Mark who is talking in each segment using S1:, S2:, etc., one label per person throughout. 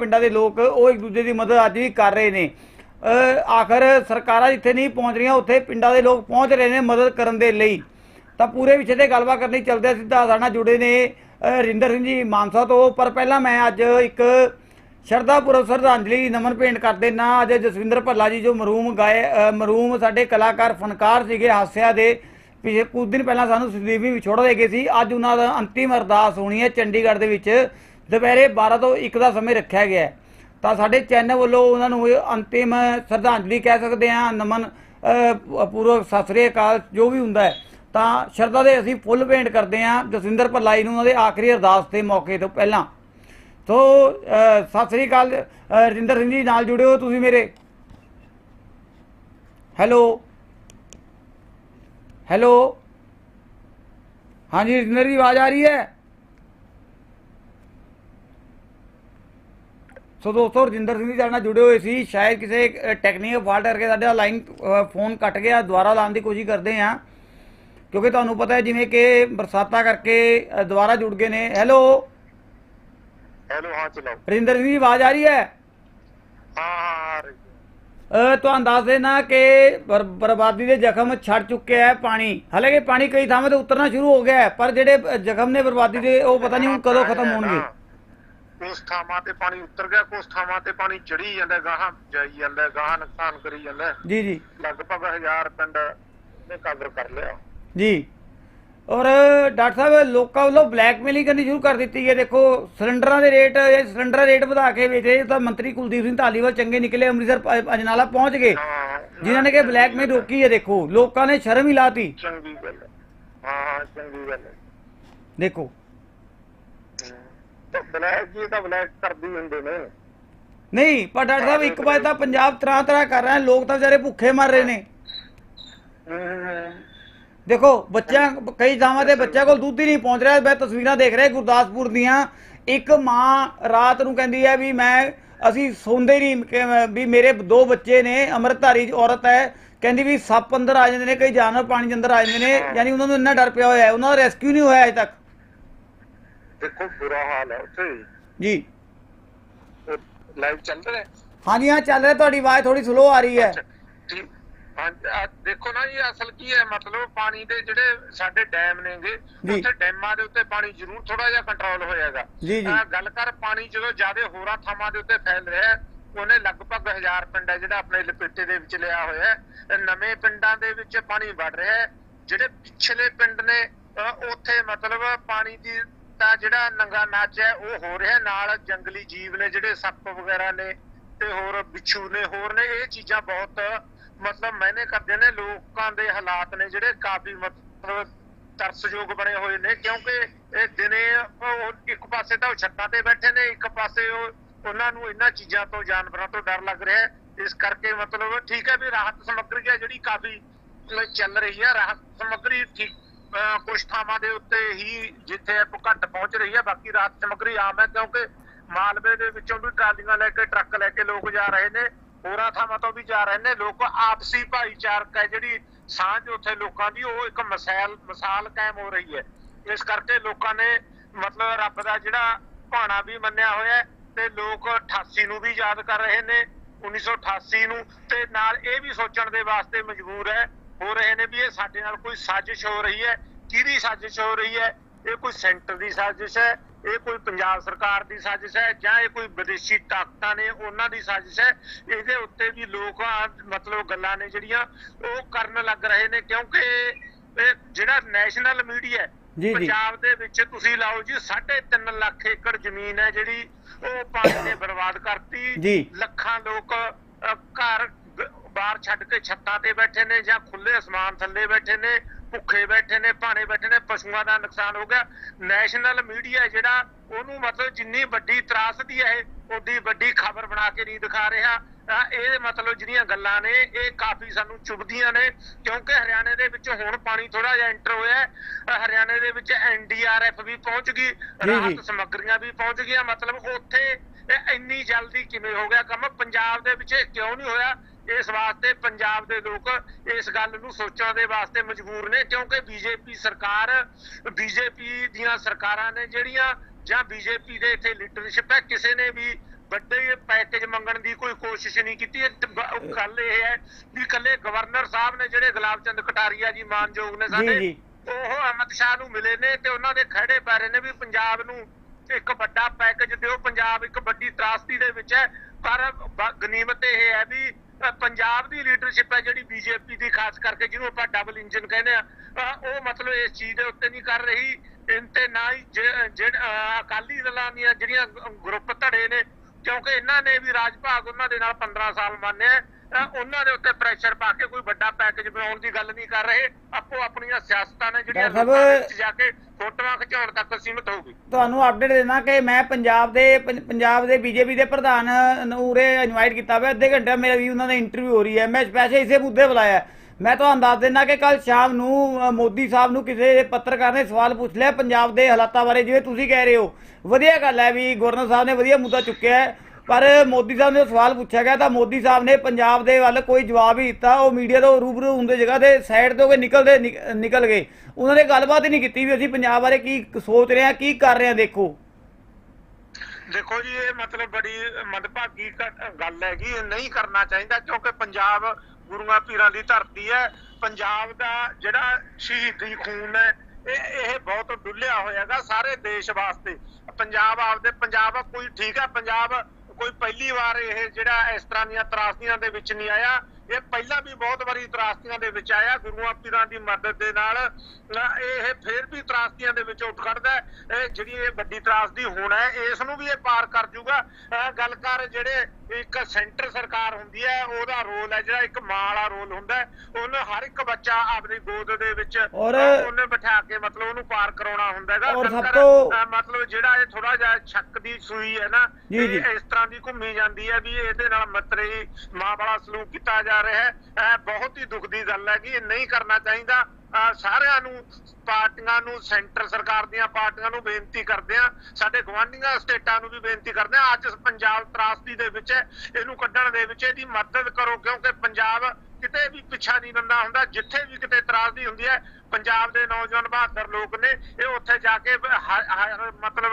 S1: ਪਿੰਡਾਂ ਦੇ ਲੋਕ ਉਹ ਇੱਕ ਦੂਜੇ ਦੀ ਮਦਦ ਅੱਜ ਵੀ ਕਰ ਰਹੇ ਨੇ। ਆਖਰ ਸਰਕਾਰਾਂ ਜਿੱਥੇ ਨਹੀਂ ਪਹੁੰਚ ਰਹੀਆਂ ਉੱਥੇ ਪਿੰਡਾਂ ਦੇ ਲੋਕ ਪਹੁੰਚ ਰਹੇ ਨੇ ਮਦਦ ਕਰਨ ਦੇ ਲਈ। ਤਾਂ ਪੂਰੇ ਵਿਸ਼ੇ ਤੇ ਗੱਲਬਾਤ ਕਰਨੀ ਚੱਲਦੇ ਹਾਂ। ਸਿੱਧਾ ਸਾਡੇ ਨਾਲ ਜੁੜੇ ਨੇ ਅ, ਰਿੰਦਰ ਸਿੰਘ ਜੀ ਮਾਨਸਾ ਤੋਂ। ਪਰ ਪਹਿਲਾਂ ਮੈਂ ਅੱਜ ਇੱਕ ਸ਼ਰਧਾ ਪੁਰਬ ਸ਼ਰਧਾਂਜਲੀ ਨਮਨ ਭੇਂਟ ਕਰਦੇ ਨਾ ਅੱਜ ਜਸਵਿੰਦਰ ਭੱਲਾ ਜੀ ਜੋ ਮਰਹੂਮ ਗਾਏ ਅ, ਮਰਹੂਮ ਸਾਡੇ ਕਲਾਕਾਰ ਫਨਕਾਰ ਸੀਗੇ ਹਾਸਿਆ ਦੇ। ਪਿਛੇ ਕੁਝ ਦਿਨ ਪਹਿਲਾਂ ਸਾਨੂੰ ਸੰਦੀਪੀ ਵਿਛੋੜ ਦੇ ਗਏ ਸੀ। ਅੱਜ ਉਹਨਾਂ ਦਾ ਅੰਤਿਮ ਅਰਦਾਸ ਹੋਣੀ ਹੈ ਚੰਡੀਗੜ੍ਹ ਦੇ ਵਿੱਚ। ਦੁਪਹਿਰੇ 12 ਤੋਂ 1 ਦਾ ਸਮੇਂ ਰੱਖਿਆ ਗਿਆ ਹੈ। ਤਾਂ ਸਾਡੇ ਚੈਨਲ ਵੱਲੋਂ ਉਹਨਾਂ ਨੂੰ ਅੰਤਿਮ ਸ਼ਰਧਾਂਜਲੀ ਕਹਿ ਸਕਦੇ ਹਾਂ, ਨਮਨ ਪੂਰਵ ਸਤਿ ਸ੍ਰੀ ਅਕਾਲ, ਜੋ ਵੀ ਹੁੰਦਾ ਹੈ। ਤਾਂ ਸ਼ਰਧਾ ਦੇ ਅਸੀਂ ਫੁੱਲ ਭੇਂਟ ਕਰਦੇ ਹਾਂ ਜਸਵਿੰਦਰ ਭੱਲਾਈ ਨੂੰ ਉਹਨਾਂ ਦੇ ਆਖਰੀ ਅਰਦਾਸ ਦੇ ਮੌਕੇ ਤੋਂ ਪਹਿਲਾਂ। ਸੋ ਸਤਿ ਸ੍ਰੀ ਅਕਾਲ ਰਜਿੰਦਰ ਸਿੰਘ ਜੀ ਨਾਲ ਜੁੜੇ ਹੋ ਤੁਸੀਂ ਮੇਰੇ। ਹੈਲੋ। ਹੈਲੋ। ਹਾਂਜੀ ਰਜਿੰਦਰ ਜੀ, ਆਵਾਜ਼ ਆ ਰਹੀ ਹੈ? ਸੋ ਦੋਸਤੋ ਰਜਿੰਦਰ ਸਿੰਘ ਜੀ ਸਾਡੇ ਨਾਲ ਜੁੜੇ ਹੋਏ ਸੀ ਸ਼ਾਇਦ ਕਿਸੇ ਟੈਕਨੀਕਲ ਫਾਲਟ ਕਰਕੇ ਸਾਡਾ ਲਾਈਨ ਫੋਨ ਕੱਟ ਗਿਆ ਦੁਬਾਰਾ ਲਾਉਣ ਦੀ ਕੋਸ਼ਿਸ਼ ਕਰਦੇ ਹਾਂ। ਕਿਉਂਕਿ ਤੁਹਾਨੂੰ ਪਤਾ ਹੈ ਜਿਵੇਂ ਕਿ ਬਰਸਾਤਾਂ ਕਰਕੇ ਦੁਬਾਰਾ ਜੁੜ ਗਏ ਨੇ। ਹੈਲੋ
S2: ਹੈਲੋ ਹਾਂ ਚਲਾਓ
S1: ਰਜਿੰਦਰ ਸਿੰਘ ਜੀ ਆਵਾਜ਼ ਆ ਰਹੀ ਹੈ?
S2: ਹਾਂ ਆ
S1: ਤੁਹਾਨੂੰ ਦੱਸ ਦੇਣਾ ਕਿ ਬਰ- ਬਰਬਾਦੀ ਦੇ ਜ਼ਖਮ ਛੱਡ ਚੁੱਕਿਆ ਹੈ ਪਾਣੀ। ਹਾਲਾਂਕਿ ਪਾਣੀ ਕਈ ਥਾਵਾਂ ਤੇ ਉਤਰਨਾ ਸ਼ੁਰੂ ਹੋ ਗਿਆ ਪਰ ਜਿਹੜੇ ਜ਼ਖਮ ਨੇ ਬਰਬਾਦੀ ਦੇ ਉਹ ਪਤਾ ਨਹੀਂ ਹੁਣ ਕਦੋਂ ਖਤਮ ਹੋਣਗੇ।
S2: ਕੁਛ ਥਾਵਾਂ ਤੇ ਪਾਣੀ ਉਤਰ ਗਿਆ ਕੁਛ ਥਾਵਾਂ ਤੇ ਪਾਣੀ ਚੜੀ ਜਾਂਦਾ ਗਾਹਾਂ ਜਾਈ ਜਾਂਦਾ ਗਾਹਾਂ ਨੁਕਸਾਨ ਕਰੀ ਜਾਂਦਾ।
S1: ਜੀ ਜੀ।
S2: ਲਗਭਗ 1000 ਪਿੰਡ ਨੇ ਕਵਰ ਕਰ ਲਿਆ।
S1: ਜੀ। ਔਰ ਡਾਕਟਰ ਸਾਹਿਬ ਲੋਕਾਂ ਵੱਲੋਂ ਬਲੈਕਮੇਲਿੰਗ ਕਰਨੀ ਸ਼ੁਰੂ ਕਰ ਦਿੱਤੀ ਹੈ। ਦੇਖੋ ਸਿਲੰਡਰਾਂ ਦੇ ਰੇਟ ਇਹ ਸਿਲੰਡਰ ਰੇਟ ਵਧਾ ਕੇ ਵੇਚ। ਤਾਂ ਮੰਤਰੀ ਕੁਲਦੀਪ ਸਿੰਘ ਧਾਲੀਵਾਲ ਚੰਗੇ ਨਿਕਲੇ ਅੰਮ੍ਰਿਤਸਰ ਅਜਨਾਲਾ ਪਹੁੰਚ ਗਏ। ਜਿਨ੍ਹਾਂ ਨੇ ਕਿ ਬਲੈਕਮੇਲ ਰੋਕੀ ਹੈ ਦੇਖੋ ਲੋਕਾਂ ਨੇ ਸ਼ਰਮ ਹੀ ਲਾਤੀ।
S2: ਚੰਗੀ ਗੱਲ ਹੈ। ਹਾਂ ਚੰਗੀ ਗੱਲ ਹੈ।
S1: ਦੇਖੋ
S2: ਬਲੈਕ ਜੀ ਤਾਂ ਬਲੈਕ ਕਰਦੀ ਹੁੰਦੇ ਨੇ।
S1: ਨਹੀਂ ਪਰ ਡਾਕਟਰ ਸਾਹਿਬ ਇੱਕ ਵਾਰ ਤਾਂ ਪੰਜਾਬ ਤਰ੍ਹਾਂ ਤਰ੍ਹਾਂ ਕਰ ਰਿਹਾ ਲੋਕ ਤਾਂ ਵਿਚਾਰੇ ਭੁੱਖੇ ਮਰ ਰਹੇ ਨੇ। ਦੇਖੋ ਬੱਚਿਆਂ ਕਈ ਥਾਵਾਂ ਤੇ ਬੱਚਿਆਂ ਕੋਲ ਦੁੱਧ ਹੀ ਨਹੀਂ ਪਹੁੰਚ ਰਿਹਾ। ਮੈਂ ਤਸਵੀਰਾਂ ਦੇਖ ਰਿਹਾ ਗੁਰਦਾਸਪੁਰ ਦੀਆਂ। ਇੱਕ ਮਾਂ ਰਾਤ ਨੂੰ ਕਹਿੰਦੀ ਹੈ ਵੀ ਮੈਂ ਅਸੀਂ ਸੌਂਦੇ ਨਹੀਂ ਵੀ ਮੇਰੇ ਦੋ ਬੱਚੇ ਨੇ ਅੰਮ੍ਰਿਤਧਾਰੀ ਔਰਤ ਹੈ। ਕਹਿੰਦੀ ਵੀ ਸੱਪ ਅੰਦਰ ਆ ਜਾਂਦੇ ਨੇ ਕਈ ਜਾਨਵਰ ਪਾਣੀ ਦੇ ਅੰਦਰ ਆ ਜਾਂਦੇ ਨੇ। ਯਾਨੀ ਉਹਨਾਂ ਨੂੰ ਇੰਨਾ ਡਰ ਪਿਆ ਹੋਇਆ ਹੈ ਉਹਨਾਂ ਦਾ ਰੈਸਕਿਊ ਨਹੀਂ ਹੋਇਆ ਅਜੇ ਤੱਕ।
S2: ਦੇਖੋ ਬੁਰਾ ਹਾਲ ਹੈ ਉੱਥੇ।
S1: ਜੀ।
S2: ਲਾਈਵ ਚੱਲ ਰਿਹਾ ਹੈ?
S1: ਹਾਂਜੀ ਹਾਂ ਚੱਲ ਰਿਹਾ ਤੁਹਾਡੀ ਆਵਾਜ਼ ਥੋੜੀ ਸਲੋ ਆ ਰਹੀ ਹੈ।
S2: ਦੇਖੋ ਨਾ ਜੀ ਅਸਲ ਕੀ ਹੈ ਮਤਲਬ ਪਾਣੀ ਦੇ ਜਿਹੜੇ ਸਾਡੇ ਡੈਮ ਨੇਗੇ। ਉੱਥੇ ਡੈਮਾਂ ਦੇ ਉੱਤੇ ਪਾਣੀ ਜ਼ਰੂਰ ਥੋੜਾ ਜਿਹਾ ਕੰਟਰੋਲ ਹੋਇਆਗਾ
S1: ਜੀ, ਜੀ।
S2: ਗੱਲ ਕਰ ਪਾਣੀ ਜਦੋਂ ਜ਼ਿਆਦਾ ਹੋਰਾਂ ਥਾਵਾਂ ਦੇ ਉੱਤੇ ਫੈਲ ਰਿਹਾ ਉਹਨੇ ਲਗਭਗ 1000 ਪਿੰਡ ਹੈ ਜਿਹੜਾ ਆਪਣੇ ਲਪੇਟੇ ਦੇ ਵਿੱਚ ਲਿਆ ਹੋਇਆ ਹੈ ਨਵੇਂ ਪਿੰਡਾਂ ਦੇ ਵਿੱਚ ਪਾਣੀ ਵੜ ਰਿਹਾ ਹੈ। ਜਿਹੜੇ ਪਿਛਲੇ ਪਿੰਡ ਨੇ ਉੱਥੇ ਮਤਲਬ ਪਾਣੀ ਦੀ ਤਾਂ ਜਿਹੜਾ ਨੰਗਾ ਨਾਚ ਹੈ, ਉਹ ਹੋ ਰਿਹਾ ਨਾਲ ਜੰਗਲੀ ਜੀਵ ਨੇ ਜਿਹੜੇ ਸੱਪ ਵਗੈਰਾ ਨੇ ਤੇ ਹੋਰ ਬਿੱਛੂ ਨੇ, ਹੋਰ ਨੇ, ਇਹ ਚੀਜ਼ਾਂ ਬਹੁਤ ਮਤਲਬ ਮੈਨੇ ਕਰਦੇ ਨੇ। ਲੋਕਾਂ ਦੇ ਹਾਲਾਤ ਨੇ ਜਿਹੜੇ ਕਾਫੀ ਮਤਲਬ ਤਰਸਯੋਗ ਬਣੇ ਹੋਏ ਨੇ, ਕਿਉਂਕਿ ਇਹ ਦਿਨੇ ਉਹ ਇੱਕ ਪਾਸੇ ਤਾਂ ਉਹ ਛੱਤਾਂ ਤੇ ਬੈਠੇ ਨੇ, ਇੱਕ ਪਾਸੇ ਉਹ ਉਹਨਾਂ ਨੂੰ ਇਹਨਾਂ ਚੀਜ਼ਾਂ ਤੋਂ, ਜਾਨਵਰਾਂ ਤੋਂ ਡਰ ਲੱਗ ਰਿਹਾ ਹੈ। ਇਸ ਕਰਕੇ ਮਤਲਬ ਠੀਕ ਹੈ ਵੀ ਰਾਹਤ ਸਮੱਗਰੀ ਹੈ ਜਿਹੜੀ ਕਾਫੀ ਚੱਲ ਰਹੀ ਹੈ। ਰਾਹਤ ਸਮੱਗਰੀ ਠੀਕ ਕੁਝ ਥਾਵਾਂ ਦੇ ਉੱਤੇ ਹੀ ਜਿੱਥੇ ਘੱਟ ਪਹੁੰਚ ਰਹੀ ਹੈ, ਬਾਕੀ ਰਾਹਤ ਸਮੱਗਰੀ ਆਮ ਹੈ ਕਿਉਂਕਿ ਮਾਲਵੇ ਦੇ ਵਿੱਚੋਂ ਵੀ ਟਰਾਲੀਆਂ ਲੈ ਕੇ, ਟਰੱਕ ਲੈ ਕੇ ਲੋਕ ਜਾ ਰਹੇ ਨੇ, ਹੋਰਾਂ ਥਾਵਾਂ ਤੋਂ ਵੀ ਜਾ ਰਹੇ ਨੇ। ਲੋਕ ਆਪਸੀ ਭਾਈਚਾਰਕ ਹੈ, ਜਿਹੜੀ ਸਾਂਝ ਉੱਥੇ ਲੋਕਾਂ ਦੀ, ਉਹ ਇੱਕ ਮਿਸਾਲ ਮਿਸਾਲ ਕਾਇਮ ਹੋ ਰਹੀ ਹੈ। ਇਸ ਕਰਕੇ ਲੋਕਾਂ ਨੇ ਮਤਲਬ ਰੱਬ ਦਾ ਜਿਹੜਾ ਭਾਣਾ ਵੀ ਮੰਨਿਆ ਹੋਇਆ ਤੇ ਲੋਕ 88 ਨੂੰ ਵੀ ਯਾਦ ਕਰ ਰਹੇ ਨੇ 1988 ਨੂੰ, ਤੇ ਨਾਲ ਇਹ ਵੀ ਸੋਚਣ ਦੇ ਵਾਸਤੇ ਮਜਬੂਰ ਹੈ ਹੋ ਰਹੇ ਨੇ ਵੀ ਇਹ ਸਾਡੇ ਨਾਲ ਕੋਈ ਸਾਜ਼ਿਸ਼ ਹੋ ਰਹੀ ਹੈ? ਕਿਹਦੀ ਸਾਜ਼ਿਸ਼ ਹੋ ਰਹੀ ਹੈ? ਇਹ ਕੋਈ ਸੈਂਟਰ ਦੀ ਸਾਜ਼ਿਸ਼ ਹੈ? ਇਹ ਕੋਈ ਪੰਜਾਬ ਸਰਕਾਰ ਦੀ ਸਾਜ਼ਿਸ਼ ਹੈ ਜਾਂ ਇਹ ਕੋਈ ਵਿਦੇਸ਼ੀ ਤਾਕਤਾਂ ਨੇ ਉਹਨਾਂ ਦੀ ਸਾਜ਼ਿਸ਼ ਹੈ? ਇਹਦੇ ਉੱਤੇ ਵੀ ਲੋਕ ਮਤਲਬ ਗੱਲਾਂ ਨੇ ਜਿਹੜੀਆਂ ਉਹ ਕਰਨ ਲੱਗ ਰਹੇ ਨੇ ਕਿਉਂਕਿ ਇਹ ਜਿਹੜਾ ਨੈਸ਼ਨਲ ਮੀਡੀਆ। ਪੰਜਾਬ ਦੇ ਵਿੱਚ ਤੁਸੀਂ ਲਾਓ ਜੀ 3.5 ਲੱਖ ਏਕੜ ਜ਼ਮੀਨ ਹੈ ਜਿਹੜੀ ਉਹ ਪਾਣੀ ਨੇ ਬਰਬਾਦ ਕਰਤੀ। ਲੱਖਾਂ ਲੋਕ ਘਰ ਬਾਹਰ ਛੱਡ ਕੇ ਛੱਤਾਂ ਤੇ ਬੈਠੇ ਨੇ ਜਾਂ ਖੁੱਲੇ ਅਸਮਾਨ ਥੱਲੇ ਬੈਠੇ ਨੇ ਭੁੱਖੇ ਬੈਠੇ ਨੇ ਭਾਣੇ ਬੈਠੇ ਨੇ ਪਸ਼ੂਆਂ ਦਾ ਨੁਕਸਾਨ ਹੋ ਗਿਆ। ਨੈਸ਼ਨਲ ਮੀਡੀਆ ਜਿਹੜਾ ਉਹਨੂੰ ਮਤਲਬ ਜਿੰਨੀ ਵੱਡੀ ਤਰਾਸਦੀ ਹੈ ਓਡੀ ਵੱਡੀ ਖਬਰ ਬਣਾ ਕੇ ਨਹੀਂ ਦਿਖਾ ਰਿਹਾ। ਇਹ ਮਤਲਬ ਜਿਹੜੀਆਂ ਗੱਲਾਂ ਨੇ ਇਹ ਕਾਫੀ ਸਾਨੂੰ ਚੁਭਦੀਆਂ ਨੇ ਕਿਉਂਕਿ ਹਰਿਆਣੇ ਦੇ ਵਿੱਚ ਹੁਣ ਪਾਣੀ ਥੋੜਾ ਜਿਹਾ ਐਂਟਰ ਹੋਇਆ ਹਰਿਆਣੇ ਦੇ ਵਿੱਚ ਐਨਡੀਆਰਐਫ ਵੀ ਪਹੁੰਚ ਗਈ। ਰਾਹਤ ਸਮੱਗਰੀਆਂ ਵੀ ਪਹੁੰਚ ਗਈਆਂ। ਮਤਲਬ ਉੱਥੇ ਇੰਨੀ ਜਲਦੀ ਕਿਵੇਂ ਹੋ ਗਿਆ ਕੰਮ? ਪੰਜਾਬ ਦੇ ਵਿੱਚ ਕਿਉਂ ਨਹੀਂ ਹੋਇਆ? ਇਸ ਵਾਸਤੇ ਪੰਜਾਬ ਦੇ ਲੋਕ ਇਸ ਗੱਲ ਨੂੰ ਸੋਚਣ ਦੇ ਵਾਸਤੇ ਮਜਬੂਰ ਨੇ ਕਿਉਂਕਿ ਬੀਜੇਪੀ ਸਰਕਾਰ ਬੀਜੇਪੀ ਦੀਆਂ ਸਰਕਾਰਾਂ ਨੇ ਜਿਹੜੀਆਂ ਜਾਂ ਬੀਜੇਪੀ ਦੇ ਇੱਥੇ ਲੀਡਰਸ਼ਿਪ ਹੈ ਕਿਸੇ ਨੇ ਵੀ ਵੱਡੇ ਪੈਕੇਜ ਮੰਗਣ ਦੀ ਕੋਈ ਕੋਸ਼ਿਸ਼ ਨਹੀਂ ਕੀਤੀ। ਗੱਲ ਇਹ ਹੈ ਵੀ ਇਕੱਲੇ ਗਵਰਨਰ ਸਾਹਿਬ ਨੇ ਜਿਹੜੇ ਗੁਲਾਬ ਚੰਦ ਕਟਾਰੀਆ ਜੀ ਮਾਨਯੋਗ ਨੇ ਸਾਡੇ। ਉਹ ਅਮਿਤ ਸ਼ਾਹ ਨੂੰ ਮਿਲੇ ਨੇ ਤੇ ਉਹਨਾਂ ਦੇ ਖੜੇ ਪੈਰੇ ਨੇ ਵੀ ਪੰਜਾਬ ਨੂੰ ਇੱਕ ਵੱਡਾ ਪੈਕੇਜ ਦਿਓ। ਪੰਜਾਬ ਇੱਕ ਵੱਡੀ ਤਰਾਸਦੀ ਦੇ ਵਿੱਚ ਹੈ। ਪਰ ਗਨੀਮਤ ਇਹ ਹੈ ਵੀ ਪੰਜਾਬ ਦੀ ਲੀਡਰਸ਼ਿਪ ਹੈ ਜਿਹੜੀ ਬੀਜੇਪੀ ਦੀ, ਖਾਸ ਕਰਕੇ ਜਿਹਨੂੰ ਆਪਾਂ ਡਬਲ ਇੰਜਨ ਕਹਿੰਦੇ ਆ ਉਹ ਮਤਲਬ ਇਸ ਚੀਜ਼ ਦੇ ਉੱਤੇ ਨਹੀਂ ਕਰ ਰਹੀ। ਇਨ ਤੇ ਨਾ ਹੀ ਜੇ- ਜਿਹੜੇ ਅਕਾਲੀ ਦਲਾਂ ਦੀਆਂ ਜਿਹੜੀਆਂ ਗਰੁੱਪ ਧੜੇ ਨੇ, ਕਿਉਂਕਿ ਇਹਨਾਂ ਨੇ ਵੀ ਰਾਜ ਭਾਗ ਉਹਨਾਂ ਦੇ ਨਾਲ 15 ਸਾਲ ਮੰਨਿਆ। ਉਹਨਾਂ ਦੇ ਉੱਤੇ ਪ੍ਰੈਸ਼ਰ ਪਾ ਕੇ ਕੋਈ ਵੱਡਾ ਪੈਕੇਜ ਬਣਾਉਣ ਦੀ ਗੱਲ ਨਹੀਂ ਕਰ ਰਹੇ। ਆਪੋ ਆਪਣੀਆਂ ਸਿਆਸਤਾਂ ਨੇ ਜਿਹੜੀਆਂ ਲੋਕਾਂ ਦੇ ਵਿੱਚ ਜਾ ਕੇ ਫੋਟੋਆਂ ਖਿਚਾਉਣ ਤੱਕ ਸੀਮਿਤ ਹੋ ਗਈ
S1: ਤੁਹਾਨੂੰ ਅਪਡੇਟ ਦੇਣਾ ਕਿ ਮੈਂ ਪੰਜਾਬ ਦੇ ਪੰਜਾਬ ਦੇ ਬੀਜੇਪੀ ਦੇ ਪ੍ਰਧਾਨ ਨੂੰ ਉਰੇ ਇਨਵਾਈਟ ਕੀਤਾ ਹੋਇਆ। ਅੱਧੇ ਘੰਟੇ ਮੇਰਾ ਵੀ ਉਹਨਾਂ ਦੀ ਇੰਟਰਵਿਊ ਹੋ ਰਹੀ ਹੈ। ਮੈਂ ਸਪੈਸ਼ਲ ਇਸੇ ਮੁੱਦੇ ਬੁਲਾਇਆ। ਮੈਂ ਤੁਹਾਨੂੰ ਦੱਸ ਦਿੰਦਾ ਕਿ ਕੱਲ ਸ਼ਾਮ ਨੂੰ ਮੋਦੀ ਸਾਹਿਬ ਨੂੰ ਕਿਸੇ ਪੱਤਰਕਾਰ ਨੇ ਸਵਾਲ ਪੁੱਛ ਲਿਆ। ਪੰਜਾਬ ਦੇ ਹਾਲਾਤਾਂ ਬਾਰੇ ਜਿਵੇਂ ਤੁਸੀਂ ਕਹਿ ਰਹੇ ਹੋ। ਵਧੀਆ ਗੱਲ ਹੈ ਵੀ ਗਵਰਨਰ ਸਾਹਿਬ ਨੇ ਵਧੀਆ ਮੁੱਦਾ ਚੁੱਕਿਆ ਹੈ। ਪਰ ਮੋਦੀ ਸਾਹਿਬ ਨੇ ਸਵਾਲ ਪੁੱਛਿਆ ਗਿਆ ਤਾਂ ਮੋਦੀ ਸਾਹਿਬ ਨੇ ਪੰਜਾਬ ਦੇ ਵੱਲ ਕੋਈ ਜਵਾਬ ਹੀ ਦਿੱਤਾ। ਉਹ ਮੀਡੀਆ ਤੋਂ ਰੂਬਰੂ ਹੁੰਦੇ ਜਗ੍ਹਾ ਤੇ ਸਾਈਡ ਤੋਂ ਕੇ ਨਿਕਲਦੇ ਨਿਕਲ ਗਏ। ਉਹਨਾਂ ਨੇ ਗੱਲਬਾਤ ਹੀ ਨਹੀਂ ਕੀਤੀ ਵੀ ਅਸੀਂ ਪੰਜਾਬ ਬਾਰੇ ਕੀ ਸੋਚ ਰਹੇ ਹਾਂ, ਕੀ ਕਰ ਰਹੇ ਹਾਂ, ਦੇਖੋ।
S2: ਦੇਖੋ ਜੀ, ਇਹ ਮਤਲਬ ਬੜੀ ਮਦਭਾਗੀ ਗੱਲ ਹੈਗੀ। ਇਹ ਨਹੀਂ ਕਰਨਾ ਚਾਹੀਦਾ ਕਿਉਂਕਿ ਪੰਜਾਬ ਗੁਰੂਆਂ ਪੀਰਾਂ ਦੀ ਧਰਤੀ ਹੈ। ਪੰਜਾਬ ਦਾ ਜਿਹੜਾ ਸ਼ਹੀਦੀ ਖੂਨ ਹੈ, ਇਹ ਇਹ ਬਹੁਤ ਡੁੱਲਿਆ ਹੋਇਆਗਾ ਸਾਰੇ ਦੇਸ਼ ਵਾਸਤੇ। ਪੰਜਾਬ ਆਪਦੇ, ਪੰਜਾਬ ਕੋਈ ਠੀਕ ਹੈ। ਪੰਜਾਬ ਕੋਈ ਪਹਿਲੀ ਵਾਰ ਇਹ ਜਿਹੜਾ ਇਸ ਤਰ੍ਹਾਂ ਦੀਆਂ ਤਰਾਸਦੀਆਂ ਦੇ ਵਿੱਚ ਨਹੀਂ ਆਇਆ। ਇਹ ਪਹਿਲਾਂ ਵੀ ਬਹੁਤ ਵਾਰੀ ਤਰਾਸਦੀਆਂ ਦੇ ਵਿੱਚ ਆਇਆ ਗੁਰੂਆਂ ਪੀਰਾਂ ਦੀ ਮਦਦ ਦੇ ਨਾਲ ਇਹ ਫਿਰ ਵੀ ਤਰਾਸਦੀਆਂ ਦੇ ਵਿੱਚ ਉੱਠ ਖੜਦਾ ਹੈ। ਇਹ ਜਿਹੜੀ ਇਹ ਵੱਡੀ ਤਰਾਸਦੀ ਹੋਣਾ ਹੈ ਇਸ ਨੂੰ ਵੀ ਇਹ ਪਾਰ ਕਰ ਜੂਗਾ ਗੱਲ ਕਰ ਜਿਹੜੇ ਇੱਕ ਸੈਂਟਰ ਸਰਕਾਰ ਹੁੰਦੀ ਹੈ ਉਹਦਾ ਰੋਲ ਹੈ ਜਿਹੜਾ ਇੱਕ ਮਾਂ ਵਾਲਾ ਰੋਲ ਹੁੰਦਾ ਉਹਨੂੰ ਹਰ ਇੱਕ ਬੱਚਾ ਆਪਣੀ ਗੋਦ ਦੇ ਵਿੱਚ ਉਹਨੇ ਬਿਠਾ ਕੇ ਮਤਲਬ ਉਹਨੂੰ ਪਾਰ ਕਰਾਉਣਾ ਹੁੰਦਾ ਹੈਗਾ
S1: ਔਰ ਸਭ ਤੋਂ-
S2: ਮਤਲਬ ਜਿਹੜਾ ਇਹ ਥੋੜਾ ਜਿਹਾ ਸ਼ੱਕ ਦੀ ਸੂਈ ਹੈ ਨਾ। ਇਸ ਤਰ੍ਹਾਂ ਦੀ ਘੁੰਮੀ ਜਾਂਦੀ ਹੈ ਵੀ ਇਹਦੇ ਨਾਲ ਮਤਰੇਈ ਮਾਂ ਵਾਲਾ ਸਲੂਕ ਕੀਤਾ ਜਾ ਰਿਹਾ ਹੈ। ਇਹ ਬਹੁਤ ਹੀ ਦੁੱਖ ਦੀ ਗੱਲ ਹੈ ਕਿ ਇਹ ਨਹੀਂ ਕਰਨਾ ਚਾਹੀਦਾ। ਸਾਰਿਆਂ ਨੂੰ ਪਾਰਟੀਆਂ ਨੂੰ ਸੈਂਟਰ ਸਰਕਾਰ ਦੀਆਂ ਪਾਰਟੀਆਂ ਨੂੰ ਬੇਨਤੀ ਕਰਦੇ ਆ ਸਾਡੇ ਗਵਾਂਢੀਆਂ ਸਟੇਟਾਂ ਨੂੰ ਵੀ ਬੇਨਤੀ ਕਰਦੇ ਆ ਅੱਜ ਪੰਜਾਬ ਤਰਾਸਦੀ ਦੇ ਵਿੱਚ ਹੈ, ਇਹਨੂੰ ਕੱਢਣ ਦੇ ਵਿੱਚ ਇਹਦੀ ਮਦਦ ਕਰੋ ਕਿਉਂਕਿ ਪੰਜਾਬ ਕਿਤੇ ਵੀ ਪਿੱਛਾ ਨਹੀਂ ਨੰਦਾ ਹੁੰਦਾ, ਜਿੱਥੇ ਵੀ ਕਿਤੇ ਤਰਾਸਦੀ ਹੁੰਦੀ ਹੈ, ਪੰਜਾਬ ਦੇ ਨੌਜਵਾਨ ਬਹਾਦਰ ਲੋਕ ਨੇ, ਇਹ ਉੱਥੇ ਜਾ ਕੇ ਮਤਲਬ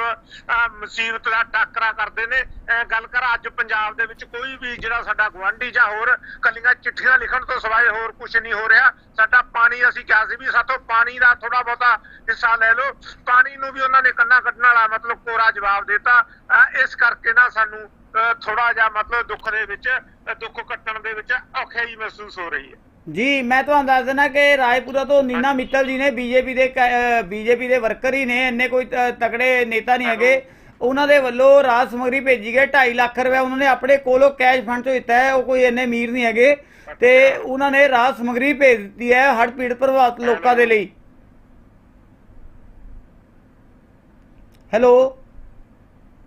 S2: ਮੁਸੀਬਤ ਦਾ ਟਾਕਰਾ ਕਰਦੇ ਨੇ। ਗੱਲ ਕਰ, ਅੱਜ ਪੰਜਾਬ ਦੇ ਵਿੱਚ ਕੋਈ ਵੀ ਜਿਹੜਾ ਸਾਡਾ ਗਵਾਂਢੀ ਜਾਂ ਹੋਰ ਕੱਲੀਆਂ ਚਿੱਠੀਆਂ ਲਿਖਣ ਤੋਂ ਸਿਵਾਏ ਹੋਰ ਕੁਝ ਨਹੀਂ ਹੋ ਰਿਹਾ। ਸਾਡਾ ਪਾਣੀ, ਅਸੀਂ ਕਿਹਾ ਸੀ ਵੀ ਸਾਥੋਂ ਪਾਣੀ ਦਾ ਥੋੜਾ ਬਹੁਤਾ ਹਿੱਸਾ ਲੈ ਲਓ। ਪਾਣੀ ਨੂੰ ਵੀ ਉਹਨਾਂ ਨੇ ਕੰਨਾ ਕੱਢਣ ਵਾਲਾ ਮਤਲਬ ਕੋਰਾ ਜਵਾਬ ਦਿੱਤਾ। ਇਸ ਕਰਕੇ ਨਾ ਸਾਨੂੰ ਥੋੜਾ ਜਿਹਾ ਮਤਲਬ ਦੁੱਖ ਦੇ ਵਿੱਚ ਦੁੱਖ ਕੱਟਣ ਦੇ ਵਿੱਚ ਔਖਿਆਈ ਮਹਿਸੂਸ ਹੋ ਰਹੀ ਹੈ।
S1: ਜੀ ਮੈਂ ਤੁਹਾਨੂੰ ਦੱਸ ਦਿੰਦਾ ਕਿ ਰਾਏਪੁਰਾ ਤੋਂ ਨੀਨਾ ਮਿੱਤਲ ਜੀ ਨੇ ਬੀਜੇਪੀ ਦੇ ਬੀਜੇਪੀ ਦੇ ਵਰਕਰ ਹੀ ਨੇ ਇੰਨੇ ਕੋਈ ਤਕੜੇ ਨੇਤਾ ਨਹੀਂ ਹੈਗੇ। ਉਹਨਾਂ ਦੇ ਵੱਲੋਂ ਰਾਜ ਸਮਗਰੀ ਭੇਜੀ ਗਈ 2.5 ਲੱਖ ਰੁਪਏ ਉਹਨਾਂ ਨੇ ਆਪਣੇ ਕੋਲੋਂ ਕੈਸ਼ ਫੰਡ ਤੋਂ ਦਿੱਤਾ ਹੈ ਉਹ ਕੋਈ ਇੰਨੇ ਅਮੀਰ ਨਹੀਂ ਹੈਗੇ। ਤੇ ਉਹਨਾਂ ਨੇ ਰਾਜ ਸਮਗਰੀ ਭੇਜ ਦਿੱਤੀ ਹੈ ਹੜ੍ਹ ਪੀੜਤ ਪ੍ਰਭਾਵਿਤ ਲੋਕਾਂ ਦੇ ਲਈ। ਹੈਲੋ।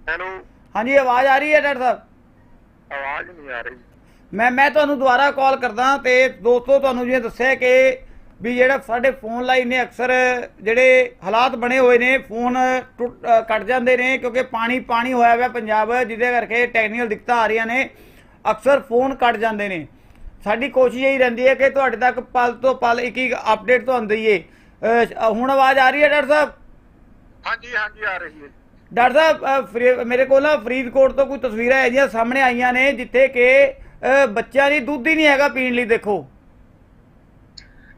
S2: ਹੈਲੋ।
S1: ਹਾਂਜੀ ਆਵਾਜ਼ ਆ ਰਹੀ ਹੈ ਡਾਕਟਰ ਸਾਹਿਬ?
S2: ਆਵਾਜ਼ ਨਹੀਂ ਆ ਰਹੀ।
S1: ਮੈਂ ਮੈਂ ਤੁਹਾਨੂੰ ਦੁਬਾਰਾ ਕਾਲ ਕਰਦਾ ਤੇ ਦੋਸਤੋ ਤੁਹਾਨੂੰ ਜਿਵੇਂ ਦੱਸਿਆ ਕਿ ਵੀ ਜਿਹੜਾ ਸਾਡੇ ਫੋਨ ਲਾਈਨ ਨੇ ਅਕਸਰ ਜਿਹੜੇ ਹਾਲਾਤ ਬਣੇ ਹੋਏ ਨੇ ਫੋਨ ਕੱਟ ਜਾਂਦੇ ਨੇ ਕਿਉਂਕਿ ਪਾਣੀ ਪਾਣੀ ਹੋਇਆ ਹੋਇਆ ਪੰਜਾਬ ਜਿਹਦੇ ਕਰਕੇ ਟੈਕਨੀਕਲ ਦਿੱਕਤਾਂ ਆ ਰਹੀਆਂ ਨੇ। ਅਕਸਰ ਫੋਨ ਕੱਟ ਜਾਂਦੇ ਨੇ। ਸਾਡੀ ਕੋਸ਼ਿਸ਼ ਇਹੀ ਰਹਿੰਦੀ ਹੈ ਕਿ ਤੁਹਾਡੇ ਤੱਕ ਪਲ ਤੋਂ ਪਲ ਇੱਕ ਇੱਕ ਅਪਡੇਟ ਤੁਹਾਨੂੰ ਦਈਏ। ਹੁਣ ਆਵਾਜ਼ ਆ ਰਹੀ ਹੈ ਡਾਕਟਰ ਸਾਹਿਬ?
S2: ਹਾਂਜੀ ਹਾਂਜੀ ਆ ਰਹੀ ਹੈ।
S1: ਡਾਕਟਰ ਸਾਹਿਬ ਮੇਰੇ ਕੋਲ ਨਾ ਫਰੀਦਕੋਟ ਤੋਂ ਕੋਈ ਤਸਵੀਰਾਂ ਇਹਦੀਆਂ ਸਾਹਮਣੇ ਆਈਆਂ ਨੇ ਜਿੱਥੇ ਕਿ ਬੱਚਿਆਂ ਦੀ ਦੁੱਧ ਹੀ ਨਹੀਂ ਹੈਗਾ ਪੀਣ ਲਈ ਦੇਖੋ।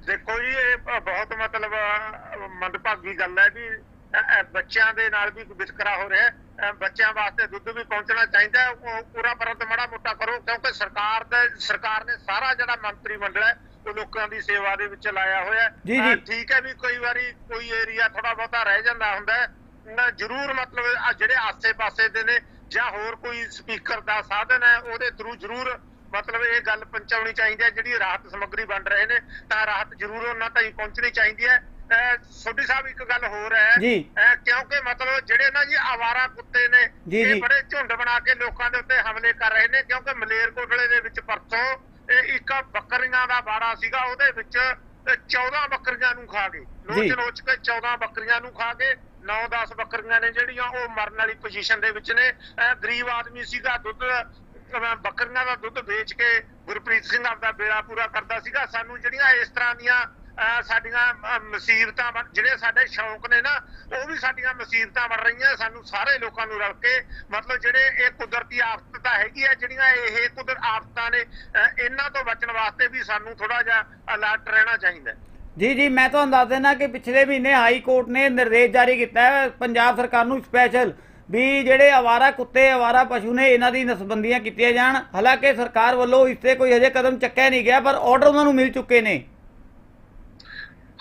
S2: ਦੇਖੋ ਜੀ ਇਹ ਬਹੁਤ ਮਤਲਬ ਮੰਦਭਾਗੀ ਗੱਲ ਹੈ ਵੀ ਬੱਚਿਆਂ ਦੇ ਨਾਲ ਵੀ ਵਿਤਕਰਾ ਹੋ ਰਿਹਾ ਹੈ। ਬੱਚਿਆਂ ਵਾਸਤੇ ਦੁੱਧ ਵੀ ਪਹੁੰਚਣਾ ਚਾਹੀਦਾ ਹੈ। ਉਹ ਪੂਰਾ ਪ੍ਰਬੰਧ ਮਾੜਾ ਮੋਟਾ ਕਰੋ ਕਿਉਂਕਿ ਸਰਕਾਰ ਦੇ ਸਰਕਾਰ ਨੇ ਸਾਰਾ ਜਿਹੜਾ ਮੰਤਰੀ ਮੰਡਲ ਹੈ ਉਹ ਲੋਕਾਂ ਦੀ ਸੇਵਾ ਦੇ ਵਿੱਚ ਲਾਇਆ ਹੋਇਆ ਹੈ। ਠੀਕ ਹੈ ਵੀ ਕਈ ਵਾਰੀ ਕੋਈ ਏਰੀਆ ਥੋੜਾ ਬਹੁਤਾ ਰਹਿ ਜਾਂਦਾ ਹੁੰਦਾ ਹੈ ਜ਼ਰੂਰ ਮਤਲਬ ਆਹ ਜਿਹੜੇ ਆਸੇ-ਪਾਸੇ ਦੇ ਨੇ ਜਾਂ ਹੋਰ ਕੋਈ ਸਪੀਕਰ ਦਾ ਸਾਧਨ ਹੈ ਉਹਦੇ ਥਰੂ ਜ਼ਰੂਰ ਮਤਲਬ ਇਹ ਗੱਲ ਪਹੁੰਚਾਉਣੀ ਚਾਹੀਦੀ ਹੈ ਜਿਹੜੀ ਰਾਹਤ ਸਮੱਗਰੀ ਵੰਡ ਰਹੇ ਨੇ ਤਾਂ ਰਾਹਤ ਜ਼ਰੂਰ ਉਹਨਾਂ ਤਾਈਂ ਪਹੁੰਚਣੀ ਚਾਹੀਦੀ ਹੈ। ਸੋਢੀ ਸਾਹਿਬ ਇੱਕ ਗੱਲ ਹੋਰ ਹੈ। ਕਿਉਂਕਿ ਮਤਲਬ ਜਿਹੜੇ ਨਾ ਜੀ ਆਵਾਰਾ ਕੁੱਤੇ ਨੇ। ਇਹ ਬੜੇ ਝੁੰਡ ਬਣਾ ਕੇ ਲੋਕਾਂ ਦੇ ਉੱਤੇ ਹਮਲੇ ਕਰ ਰਹੇ ਨੇ ਕਿਉਂਕਿ ਮਲੇਰਕੋਟਲੇ ਦੇ ਵਿੱਚ ਪਰਸੋਂ ਇਹ ਇੱਕ ਬੱਕਰੀਆਂ ਦਾ ਬਾੜਾ ਸੀਗਾ ਉਹਦੇ ਵਿੱਚ ਅਹ 14 ਬੱਕਰੀਆਂ ਨੂੰ ਖਾ ਗਏ। ਲੋਚ ਲੋਚ ਕੇ 14 ਬੱਕਰੀਆਂ ਨੂੰ ਖਾ ਗਏ। 9-10 ਬੱਕਰੀਆਂ ਨੇ ਜਿਹੜੀਆਂ ਉਹ ਮਰਨ ਵਾਲੀ ਪੋਜੀਸ਼ਨ ਦੇ ਵਿੱਚ ਨੇ। ਗਰੀਬ ਆਦਮੀ ਸੀਗਾ, ਦੁੱਧ ਬੱਕਰੀਆਂ ਦਾ ਦੁੱਧ ਵੇਚ ਕੇ ਗੁਰਪ੍ਰੀਤ ਸਿੰਘ ਆਪਦਾ ਬੇੜਾ ਪੂਰਾ ਕਰਦਾ ਸੀਗਾ। ਸਾਨੂੰ ਜਿਹੜੀਆਂ ਇਸ ਤਰ੍ਹਾਂ ਦੀਆਂ ਸਾਡੀਆਂ ਮੁਸੀਬਤਾਂ ਬਣ- ਜਿਹੜੇ ਸਾਡੇ ਸ਼ੌਂਕ ਨੇ ਨਾ, ਉਹ ਵੀ ਸਾਡੀਆਂ ਮੁਸੀਬਤਾਂ ਬਣ ਰਹੀਆਂ। ਸਾਨੂੰ ਸਾਰੇ ਲੋਕਾਂ ਨੂੰ ਰਲ ਕੇ, ਮਤਲਬ ਜਿਹੜੇ ਇਹ ਕੁਦਰਤੀ ਆਫਤ ਤਾਂ ਹੈਗੀ ਆ, ਜਿਹੜੀਆਂ ਇਹ ਕੁਦਰਤ ਆਫਤਾਂ ਨੇ ਇਹਨਾਂ ਤੋਂ ਬਚਣ ਵਾਸਤੇ ਵੀ ਸਾਨੂੰ ਥੋੜਾ ਜਿਹਾ ਅਲਰਟ ਰਹਿਣਾ ਚਾਹੀਦਾ
S1: ਜੀ ਜੀ, ਮੈਂ ਤੁਹਾਨੂੰ ਦੱਸ ਦੇਣਾ ਕਿ ਪਿਛਲੇ ਮਹੀਨੇ ਹਾਈ ਕੋਰਟ ਨੇ ਨਿਰਦੇਸ਼ ਜਾਰੀ ਕੀਤਾ ਹੈ ਪੰਜਾਬ ਸਰਕਾਰ ਨੂੰ ਸਪੈਸ਼ਲ ਵੀ ਜਿਹੜੇ ਆਵਾਰਾ ਕੁੱਤੇ, ਆਵਾਰਾ ਪਸ਼ੂ ਨੇ ਇਹਨਾਂ ਦੀ ਨਸਬੰਦੀਆਂ ਕੀਤੀਆਂ ਜਾਣ। ਹਾਲਾਂਕਿ ਸਰਕਾਰ ਵੱਲੋਂ ਇਸ ਤੇ ਕੋਈ ਹਜੇ ਕਦਮ ਚੱਕਿਆ ਨਹੀਂ ਗਿਆ, ਪਰ ਆਰਡਰ ਉਹਨਾਂ ਨੂੰ ਮਿਲ ਚੁੱਕੇ ਨੇ।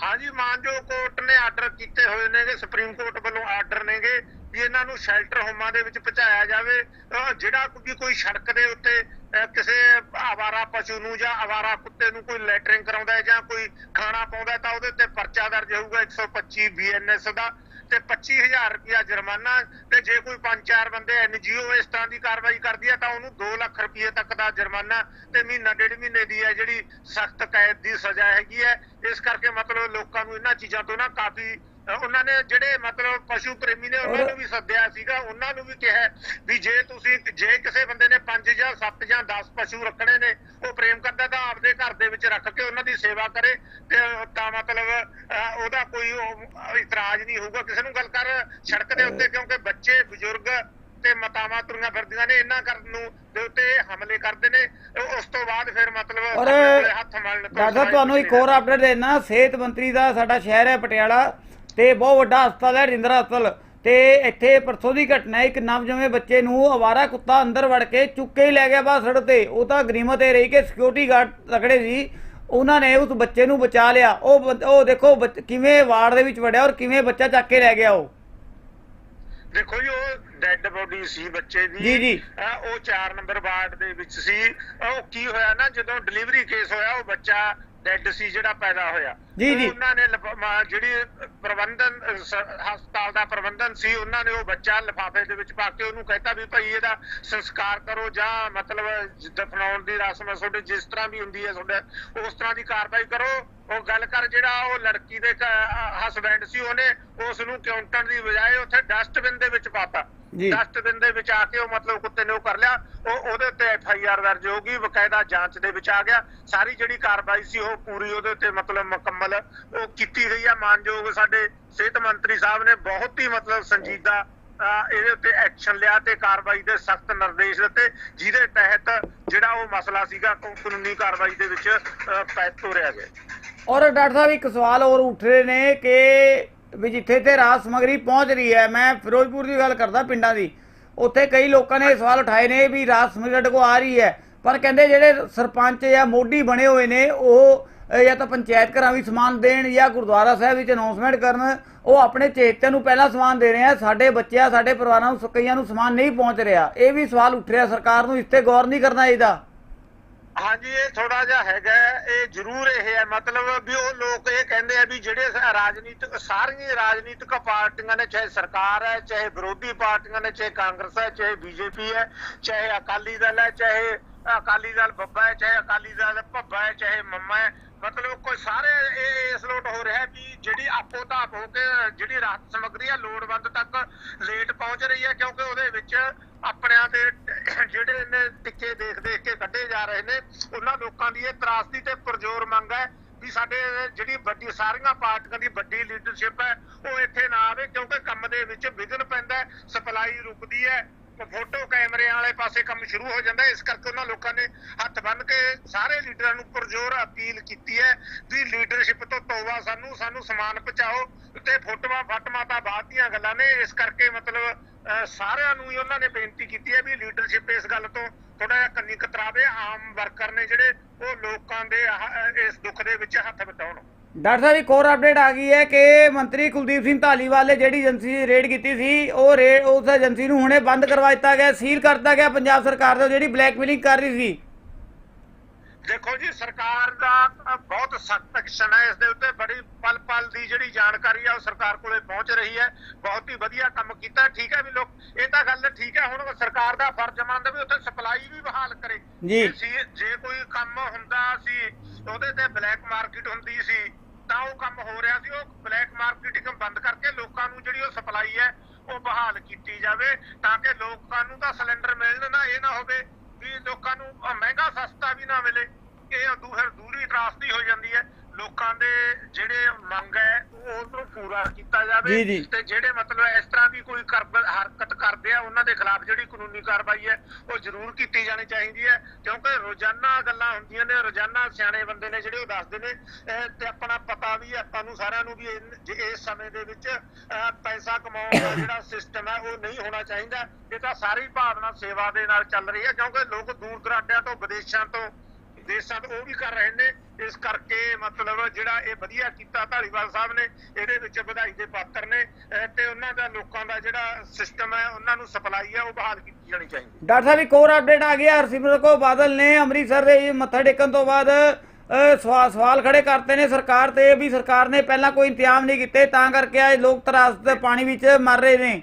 S2: ਹਾਂਜੀ ਮਾਨਜੋ ਕੋਰਟ ਨੇ ਆਰਡਰ ਕੀਤੇ ਹੋਏ ਨੇਗੇ ਸੁਪਰੀਮ ਕੋਰਟ ਵੱਲੋਂ ਆਰਡਰ ਨੇਗੇ। ਵੀ ਇਹਨਾਂ ਨੂੰ ਸ਼ੈਲਟਰ ਹੋਮਾਂ ਦੇ ਵਿੱਚ ਪਹੁੰਚਾਇਆ ਜਾਵੇ ਜਿਹੜਾ ਵੀ ਕੋਈ ਸੜਕ ਦੇ ਉੱਤੇ ਕਿਸੇ ਆਵਾਰਾ ਪਸ਼ੂ ਨੂੰ ਜਾਂ ਆਵਾਰਾ ਕੁੱਤੇ ਨੂੰ ਕੋਈ ਲੈਟਰਿੰਗ ਕਰਾਉਂਦਾ ਹੈ ਜਾਂ ਕੋਈ ਖਾਣਾ ਪਾਉਂਦਾ ਤਾਂ ਉਹਦੇ ਉੱਤੇ ਪਰਚਾ ਦਰਜ ਹੋਊਗਾ 125 ਬੀਐਨਐਸ ਦਾ ਤੇ 25000 ਰੁਪਇਆ ਜੁਰਮਾਨਾ ਤੇ ਜੇ ਕੋਈ ਪੰਜ ਚਾਰ ਬੰਦੇ ਐਨਜੀਓ ਇਸ ਤਰ੍ਹਾਂ ਦੀ ਕਾਰਵਾਈ ਕਰਦੀ ਹੈ ਤਾਂ ਉਹਨੂੰ 2 ਲੱਖ ਰੁਪਏ ਤੱਕ ਦਾ ਜੁਰਮਾਨਾ ਤੇ ਮਹੀਨਾ, ਡੇਢ ਮਹੀਨੇ ਦੀ ਹੈ ਜਿਹੜੀ ਸਖਤ ਕੈਦ ਦੀ ਸਜ਼ਾ ਹੈਗੀ ਹੈ। ਇਸ ਕਰਕੇ ਮਤਲਬ ਲੋਕਾਂ ਨੂੰ ਇਹਨਾਂ ਚੀਜ਼ਾਂ ਤੋਂ ਨਾ ਕਾਫੀ ਉਹਨਾਂ ਨੇ ਜਿਹੜੇ ਮਤਲਬ ਪਸ਼ੂ ਪ੍ਰੇਮੀ ਨੇ ਉਹਨਾਂ ਨੂੰ ਵੀ ਸੱਦਿਆ ਸੀਗਾ ਉਹਨਾਂ ਨੂੰ ਵੀ ਕਿਹਾ ਵੀ ਜੇ ਤੁਸੀਂ ਜੇ ਕਿਸੇ ਬੰਦੇ ਨੇ 5 ਜਾਂ 7 ਜਾਂ 10 ਪਸ਼ੂ ਰੱਖਣੇ ਨੇ ਉਹ ਪ੍ਰੇਮ ਕਰਦਾ ਤਾਂ ਆਪਦੇ ਘਰ ਦੇ ਵਿੱਚ ਰੱਖ ਕੇ ਉਹਨਾਂ ਦੀ ਸੇਵਾ ਕਰੇ ਤੇ ਤਾਂ ਮਤਲਬ ਉਹਦਾ ਕੋਈ ਇਤਰਾਜ਼ ਨਹੀਂ ਹੋਊਗਾ। ਕਿਸੇ ਨੂੰ ਗੱਲ ਕਰ ਸੜਕ ਦੇ ਉੱਤੇ ਕਿਉਂਕਿ ਬੱਚੇ ਬਜ਼ੁਰਗ ਤੇ ਮਤਾਵਾਂ ਤੁਰੀਆਂ ਫਿਰਦੀਆਂ ਨੇ ਇਹਨਾਂ ਕਰਨ ਨੂੰ ਦੇ ਉੱਤੇ ਹਮਲੇ ਕਰਦੇ ਨੇ। ਉਸ ਤੋਂ ਬਾਅਦ ਫਿਰ ਮਤਲਬ ਹੱਥ ਮਲਣ ਤੋਂ
S1: ਡਾਕਟਰ ਤੁਹਾਨੂੰ ਇੱਕ ਹੋਰ ਅਪਡੇਟ ਦੇਣਾ। ਸਿਹਤ ਮੰਤਰੀ ਦਾ ਸਾਡਾ ਸ਼ਹਿਰ ਹੈ ਪਟਿਆਲਾ। ਤੇ ਬਹੁਤ ਵੱਡਾ ਹਸਪਤਾਲ ਹੈ ਰਿੰਦਰਾ ਹਸਪਤਾਲ। ਤੇ ਇੱਥੇ ਪਰਸੋਂ ਦੀ ਘਟਨਾ ਇੱਕ ਨਵਜੰਮੇ ਬੱਚੇ ਨੂੰ ਅਵਾਰਾ ਕੁੱਤਾ ਅੰਦਰ ਵੜ ਕੇ ਚੁੱਕ ਕੇ ਹੀ ਲੈ ਗਿਆ ਬਾਹਰ ਸੜਕ ਤੇ। ਉਹ ਤਾਂ ਗਰੀਮਤ ਇਹ ਰਹੀ ਕਿ ਸਿਕਿਉਰਿਟੀ ਗਾਰਡ ਤਕੜੇ ਸੀ। ਉਹਨਾਂ ਨੇ ਉਸ ਬੱਚੇ ਨੂੰ ਬਚਾ ਲਿਆ। ਉਹ ਉਹ ਦੇਖੋ ਕਿਵੇਂ ਵਾਰਡ ਦੇ ਵਿੱਚ ਵੜਿਆ ਔਰ ਕਿਵੇਂ ਬੱਚਾ ਚੱਕ ਕੇ ਲੈ ਗਿਆ ਉਹ।
S2: ਦੇਖੋ ਜੀ ਉਹ ਡੈੱਡ ਬੋਡੀ ਸੀ ਬੱਚੇ ਦੀ।
S1: ਜੀ, ਜੀ।
S2: ਉਹ 4 ਨੰਬਰ ਵਾਰਡ ਦੇ ਵਿੱਚ ਸੀ। ਉਹ ਕੀ ਹੋਇਆ ਨਾ ਜਦੋਂ ਡਿਲੀਵਰੀ ਕੇਸ ਹੋਇਆ ਉਹ ਬੱਚਾ ਡੈੱਡ ਸੀ ਜਿਹੜਾ ਪੈਦਾ ਹੋਇਆ।
S1: ਜੀ, ਜੀ।
S2: ਉਹ ਉਹਨਾਂ ਨੇ ਜਿਹੜੀ ਪ੍ਰਬੰਧਨ ਹਸਪਤਾਲ ਦਾ ਪ੍ਰਬੰਧਨ ਸੀ ਉਹਨਾਂ ਨੇ ਉਹ ਬੱਚਾ ਲਿਫਾਫੇ ਦੇ ਵਿੱਚ ਪਾ ਕੇ ਉਹਨੂੰ ਕਹਿਤਾ ਵੀ ਭਾਈ ਇਹਦਾ ਸੰਸਕਾਰ ਕਰੋ ਜਾਂ ਮਤਲਬ ਦਫਨਾਉਣ ਦੀ ਰਸਮ ਹੈ ਤੁਹਾਡੇ ਜਿਸ ਤਰ੍ਹਾਂ ਵੀ ਹੁੰਦੀ ਹੈ ਤੁਹਾਡੇ ਉਸ ਤਰ੍ਹਾਂ ਦੀ ਕਾਰਵਾਈ ਕਰੋ ਉਹ ਗੱਲ ਕਰ ਜਿਹੜਾ ਉਹ ਲੜਕੀ ਦੇ ਹਸਬੈਂਡ ਸੀ ਉਹਨੇ ਉਸ ਨੂੰ ਕਾਊਂਟਰ ਦੀ ਬਜਾਏ ਉੱਥੇ ਡਸਟਬਿਨ ਦੇ ਵਿੱਚ ਪਾਤਾ। ਡਸਟਬਿਨ ਦੇ ਵਿੱਚ ਆ ਕੇ ਉਹ ਮਤਲਬ ਕੁੱਤੇ ਨੇ ਉਹ ਕਰ ਲਿਆ ਉਹ ਉਹਦੇ ਉੱਤੇ ਐਫ ਆਈ ਆਰ ਦਰਜ ਹੋ ਗਈ ਬਕਾਇਦਾ ਜਾਂਚ ਦੇ ਵਿੱਚ ਆ ਗਿਆ ਸਾਰੀ ਜਿਹੜੀ ਕਾਰਵਾਈ ਸੀ ਉਹ ਪੂਰੀ ਉਹਦੇ ਉੱਤੇ ਮਤਲਬ ਮੁਕੰਮਲ ਉਹ ਕੀਤੀ ਗਈ ਆ। ਮਾਨਯੋਗ ਸਾਡੇ ਸਿਹਤ ਮੰਤਰੀ ਸਾਹਿਬ ਨੇ ਬਹੁਤ ਹੀ ਮਤਲਬ ਸੰਜੀਦਾ ਇਹਦੇ ਉੱਤੇ ਐਕਸ਼ਨ ਲਿਆ ਤੇ ਕਾਰਵਾਈ ਦੇ ਸਖਤ ਨਿਰਦੇਸ਼ ਦਿੱਤੇ ਜਿਹਦੇ ਤਹਿਤ ਜਿਹੜਾ ਉਹ ਮਸਲਾ ਸੀਗਾ ਕਾਨੂੰਨੀ ਕਾਰਵਾਈ ਦੇ ਵਿੱਚ ਅਹ, ਤੋਰਿਆ ਗਿਆ।
S1: ਔਰ ਡਾਕਟਰ ਸਾਹਿਬ ਇੱਕ ਸਵਾਲ ਹੋਰ ਉੱਠ ਰਹੇ ਨੇ ਕਿ ਵੀ ਜਿੱਥੇ ਤੇ ਰਾਤ ਸਮਗਰੀ ਪਹੁੰਚ ਰਹੀ ਹੈ ਮੈਂ ਫਿਰੋਜ਼ਪੁਰ ਦੀ ਗੱਲ ਕਰਦਾ ਪਿੰਡਾਂ ਦੀ ਉੱਥੇ ਕਈ ਲੋਕਾਂ ਨੇ ਸਵਾਲ ਉਠਾਏ ਨੇ ਵੀ ਰਾਤ ਸਮਗਰੀ ਸਾਡੇ ਕੋਲ ਆ ਰਹੀ ਹੈ ਪਰ ਕਹਿੰਦੇ ਜਿਹੜੇ ਸਰਪੰਚ ਜਾਂ ਮੋਢੀ ਬਣੇ ਹੋਏ ਨੇ ਉਹ ਜਾਂ ਤਾਂ ਪੰਚਾਇਤ ਘਰਾਂ ਵੀ ਸਮਾਨ ਦੇਣ ਜਾਂ ਗੁਰਦੁਆਰਾ ਸਾਹਿਬ ਵਿੱਚ ਅਨਾਉਂਸਮੈਂਟ ਕਰਨ, ਉਹ ਆਪਣੇ ਚੇਤਿਆਂ ਨੂੰ ਪਹਿਲਾਂ ਸਮਾਨ ਦੇ ਰਹੇ ਆ। ਸਾਡੇ ਬੱਚਿਆਂ, ਸਾਡੇ ਪਰਿਵਾਰਾਂ ਨੂੰ, ਕਈਆਂ ਨੂੰ ਸਮਾਨ ਨਹੀਂ ਪਹੁੰਚ ਰਿਹਾ। ਇਹ ਵੀ ਸਵਾਲ ਉੱਠ ਰਿਹਾ ਸਰਕਾਰ ਨੂੰ, ਇਸ ਤੇ ਗੌਰ ਨਹੀਂ ਕਰਨਾ ਚਾਹੀਦਾ।
S2: ਹਾਂਜੀ, ਇਹ ਥੋੜਾ ਜਿਹਾ ਹੈਗਾ ਇਹ ਜ਼ਰੂਰ ਇਹ ਹੈ। ਮਤਲਬ ਵੀ ਉਹ ਲੋਕ ਇਹ ਕਹਿੰਦੇ ਆ ਵੀ ਜਿਹੜੇ ਰਾਜਨੀਤਿਕ, ਸਾਰੀਆਂ ਰਾਜਨੀਤਿਕ ਪਾਰਟੀਆਂ ਨੇ, ਚਾਹੇ ਸਰਕਾਰ ਹੈ, ਚਾਹੇ ਵਿਰੋਧੀ ਪਾਰਟੀਆਂ ਨੇ, ਚਾਹੇ ਕਾਂਗਰਸ ਹੈ, ਚਾਹੇ ਬੀਜੇਪੀ ਹੈ, ਚਾਹੇ ਅਕਾਲੀ ਦਲ ਹੈ, ਚਾਹੇ ਅਕਾਲੀ ਦਲ ਬੱਬਾ ਹੈ, ਚਾਹੇ ਅਕਾਲੀ ਦਲ ਭੱਬਾ ਹੈ, ਚਾਹੇ ਮੰਮਾ ਹੈ। ਮਤਲਬ ਕੋਈ ਸਾਰੇ ਇਹ ਇਸ ਲੋਟ ਹੋ ਰਿਹਾ ਵੀ ਜਿਹੜੀ ਆਪੋ ਧਾਪ ਹੋ ਕੇ, ਜਿਹੜੀ ਰਾਹਤ ਸਮੱਗਰੀ ਹੈ, ਲੋੜਵੰਦ ਤੱਕ ਲੇਟ ਪਹੁੰਚ ਰਹੀ ਹੈ, ਕਿਉਂਕਿ ਉਹਦੇ ਵਿੱਚ ਆਪਣਿਆਂ ਦੇ ਜਿਹੜੇ ਨੇ ਟਿੱਕੇ ਦੇਖ ਦੇਖ ਕੇ ਕੱਢੇ ਜਾ ਰਹੇ ਨੇ, ਉਹਨਾਂ ਲੋਕਾਂ ਦੀ ਇਹ ਤਰਾਸਦੀ ਤੇ ਪਰਜ਼ੋਰ ਮੰਗ ਹੈ ਵੀ ਸਾਡੇ ਜਿਹੜੀ ਵੱਡੀ, ਸਾਰੀਆਂ ਪਾਰਟੀਆਂ ਦੀ ਵੱਡੀ ਲੀਡਰਸ਼ਿਪ ਹੈ, ਉਹ ਇੱਥੇ ਨਾ ਆਵੇ, ਕਿਉਂਕਿ ਕੰਮ ਦੇ ਵਿੱਚ ਵਿਘਨ ਪੈਂਦਾ ਸਪਲਾਈ ਰੁਕਦੀ ਹੈ ਫੋਟੋ ਕੈਮਰਿਆਂ ਵਾਲੇ ਪਾਸੇ ਕੰਮ ਸ਼ੁਰੂ ਹੋ ਜਾਂਦਾ ਇਸ ਕਰਕੇ ਉਹਨਾਂ ਲੋਕਾਂ ਨੇ ਹੱਥ ਬੰਨ੍ਹ ਕੇ ਸਾਰੇ ਲੀਡਰਾਂ ਨੂੰ ਪੁਰਜ਼ੋਰ ਅਪੀਲ ਕੀਤੀ ਹੈ ਵੀ ਲੀਡਰਸ਼ਿਪ ਤੋਂ ਤੋਬਾ ਸਾਨੂੰ ਸਾਨੂੰ ਸਮਾਨ ਪਹੁੰਚਾਓ ਤੇ ਫੋਟੋਆਂ ਫਾਟਮਾਂ ਤਾਂ ਬਾਅਦ ਦੀਆਂ ਗੱਲਾਂ ਨੇ। ਇਸ ਕਰਕੇ ਮਤਲਬ ਅਹ, ਸਾਰਿਆਂ ਨੂੰ ਹੀ ਉਹਨਾਂ ਨੇ ਬੇਨਤੀ ਕੀਤੀ ਹੈ ਵੀ ਲੀਡਰਸ਼ਿਪ ਇਸ ਗੱਲ ਤੋਂ ਥੋੜਾ ਜਿਹਾ ਕੰਨੀ ਕਤਰਾਵੇ। ਆਮ ਵਰਕਰ ਨੇ ਜਿਹੜੇ ਉਹ ਲੋਕਾਂ ਦੇ ਇਸ ਦੁੱਖ ਦੇ ਵਿੱਚ ਹੱਥ ਵਟਾਉਣ।
S1: ਡਾਕਟਰ ਸਾਹਿਬ ਇੱਕ ਹੋਰ ਅਪਡੇਟ ਆ ਗਈ ਹੈ ਕਿ ਮੰਤਰੀ ਕੁਲਦੀਪ ਸਿੰਘ ਧਾਲੀਵਾਲ ਨੇ ਜਿਹੜੀ ਏਜੰਸੀ ਰੇਡ ਕੀਤੀ ਸੀ ਉਹ ਰੇਡ ਉਸ ਏਜੰਸੀ ਨੂੰ ਹੁਣੇ ਬੰਦ ਕਰਵਾ ਦਿੱਤਾ ਗਿਆ ਸੀਲ ਕਰ ਦਿੱਤਾ ਗਿਆ। ਪੰਜਾਬ ਸਰਕਾਰ ਦਾ ਜਿਹੜੀ ਬਲੈਕਮੇਲਿੰਗ ਕਰ ਰਹੀ ਸੀ।
S2: ਦੇਖੋ ਜੀ ਸਰਕਾਰ ਦਾ ਬਹੁਤ ਸਖਤ ਐਕਸ਼ਨ ਹੈ। ਇਸ ਦੇ ਉੱਤੇ ਬੜੀ ਪਲ ਪਲ ਦੀ ਜਿਹੜੀ ਜਾਣਕਾਰੀ ਹੈ ਉਹ ਸਰਕਾਰ ਕੋਲੇ ਪਹੁੰਚ ਰਹੀ ਹੈ। ਬਹੁਤ ਹੀ ਵਧੀਆ ਕੰਮ ਕੀਤਾ। ਠੀਕ ਹੈ ਵੀ ਲੋਕ ਇਹ ਤਾਂ ਗੱਲ ਠੀਕ ਹੈ ਹੁਣ ਸਰਕਾਰ ਦਾ ਫਰਜ਼ ਬਣਦਾ ਵੀ ਉੱਥੇ ਸਪਲਾਈ ਵੀ ਬਹਾਲ ਕਰੇ।
S1: ਜੇ
S2: ਕੋਈ ਕੰਮ ਹੁੰਦਾ ਸੀ ਉਹਦੇ ਤੇ ਬਲੈਕ ਮਾਰਕੀਟ ਹੁੰਦੀ ਸੀ, ਤਾਂ ਉਹ ਕੰਮ ਹੋ ਰਿਹਾ ਸੀ। ਉਹ ਬਲੈਕ ਮਾਰਕੀਟਿੰਗ ਬੰਦ ਕਰਕੇ ਲੋਕਾਂ ਨੂੰ ਜਿਹੜੀ ਉਹ ਸਪਲਾਈ ਹੈ, ਉਹ ਬਹਾਲ ਕੀਤੀ ਜਾਵੇ, ਤਾਂ ਕਿ ਲੋਕਾਂ ਨੂੰ ਤਾਂ ਸਿਲੰਡਰ ਮਿਲਣ ਨਾ, ਇਹ ਨਾ ਹੋਵੇ ਵੀ ਲੋਕਾਂ ਨੂੰ ਮਹਿੰਗਾ ਸਸਤਾ ਵੀ ਨਾ ਮਿਲੇ। ਇਹ ਦੂਹਰ ਦੂਰੀ ਤਰਾਸਦੀ ਹੋ ਜਾਂਦੀ ਹੈ। ਲੋਕਾਂ ਦੇ ਜਿਹੜੇ ਮੰਗ ਹੈ ਉਹਨੂੰ ਪੂਰਾ ਕੀਤਾ ਜਾਵੇ। ਤੇ ਜਿਹੜੇ ਮਤਲਬ ਇਸ ਤਰ੍ਹਾਂ ਦੀ ਕੋਈ ਹਰਕਤ ਕਰਦੇ ਆ ਉਹਨਾਂ ਦੇ ਖਿਲਾਫ ਜਿਹੜੀ ਕਾਨੂੰਨੀ ਕਾਰਵਾਈ ਹੈ ਉਹ ਜ਼ਰੂਰ ਕੀਤੀ ਜਾਣੀ ਚਾਹੀਦੀ ਹੈ। ਕਿਉਂਕਿ ਰੋਜ਼ਾਨਾ ਗੱਲਾਂ ਹੁੰਦੀਆਂ ਨੇ ਰੋਜ਼ਾਨਾ ਸਿਆਣੇ ਬੰਦੇ ਨੇ ਜਿਹੜੇ ਉਹ ਦੱਸਦੇ ਨੇ ਤੇ ਆਪਣਾ ਪਤਾ ਵੀ ਆਪਾਂ ਨੂੰ ਸਾਰਿਆਂ ਨੂੰ ਵੀ ਇਸ ਸਮੇਂ ਦੇ ਵਿੱਚ ਪੈਸਾ ਕਮਾਉਣ ਦਾ ਜਿਹੜਾ ਸਿਸਟਮ ਹੈ ਉਹ ਨਹੀਂ ਹੋਣਾ ਚਾਹੀਦਾ। ਇਹ ਤਾਂ ਸਾਰੀ ਭਾਵਨਾ ਸੇਵਾ ਦੇ ਨਾਲ ਚੱਲ ਰਹੀ ਹੈ ਕਿਉਂਕਿ ਲੋਕ ਦੂਰ ਦਰਾਡਿਆਂ ਤੋਂ ਵਿਦੇਸ਼ਾਂ ਤੋਂ ਦੇਸ਼ਾਂ ਤੋਂ ਉਹ ਵੀ ਕਰ ਰਹੇ ਨੇ। ਇਸ ਕਰਕੇ ਮਤਲਬ ਜਿਹੜਾ ਇਹ ਵਧੀਆ ਕੀਤਾ ਧਾਲੀਵਾਲ ਸਾਹਿਬ ਨੇ ਇਹਦੇ ਵਿੱਚ ਵਧਾਈ ਦੇ ਪਾਤਰ ਨੇ ਤੇ ਉਹਨਾਂ ਦਾ ਲੋਕਾਂ ਦਾ ਜਿਹੜਾ ਸਿਸਟਮ ਹੈ ਉਹਨਾਂ ਨੂੰ ਸਪਲਾਈ ਹੈ ਉਹ ਬਹਾਲ ਕੀਤੀ ਜਾਣੀ ਚਾਹੀਦੀ
S1: ਡਾਕਟਰ ਸਾਹਿਬ ਇੱਕ ਹੋਰ ਅਪਡੇਟ ਆ ਗਿਆ ਹਰਸਿਮਰਤ ਕੌਰ ਬਾਦਲ ਨੇ ਅੰਮ੍ਰਿਤਸਰ ਦੇ ਮੱਥਾ ਟੇਕਣ ਤੋਂ ਬਾਅਦ ਸਵਾਲ ਖੜੇ ਕਰਤੇ ਨੇ ਸਰਕਾਰ ਤੇ ਵੀ ਸਰਕਾਰ ਨੇ ਪਹਿਲਾਂ ਕੋਈ ਇੰਤਜ਼ਾਮ ਨਹੀਂ ਕੀਤੇ ਤਾਂ ਕਰਕੇ ਅੱਜ ਲੋਕ ਤਰਾਸ ਦੇ ਪਾਣੀ ਵਿੱਚ ਮਰ ਰਹੇ ਨੇ।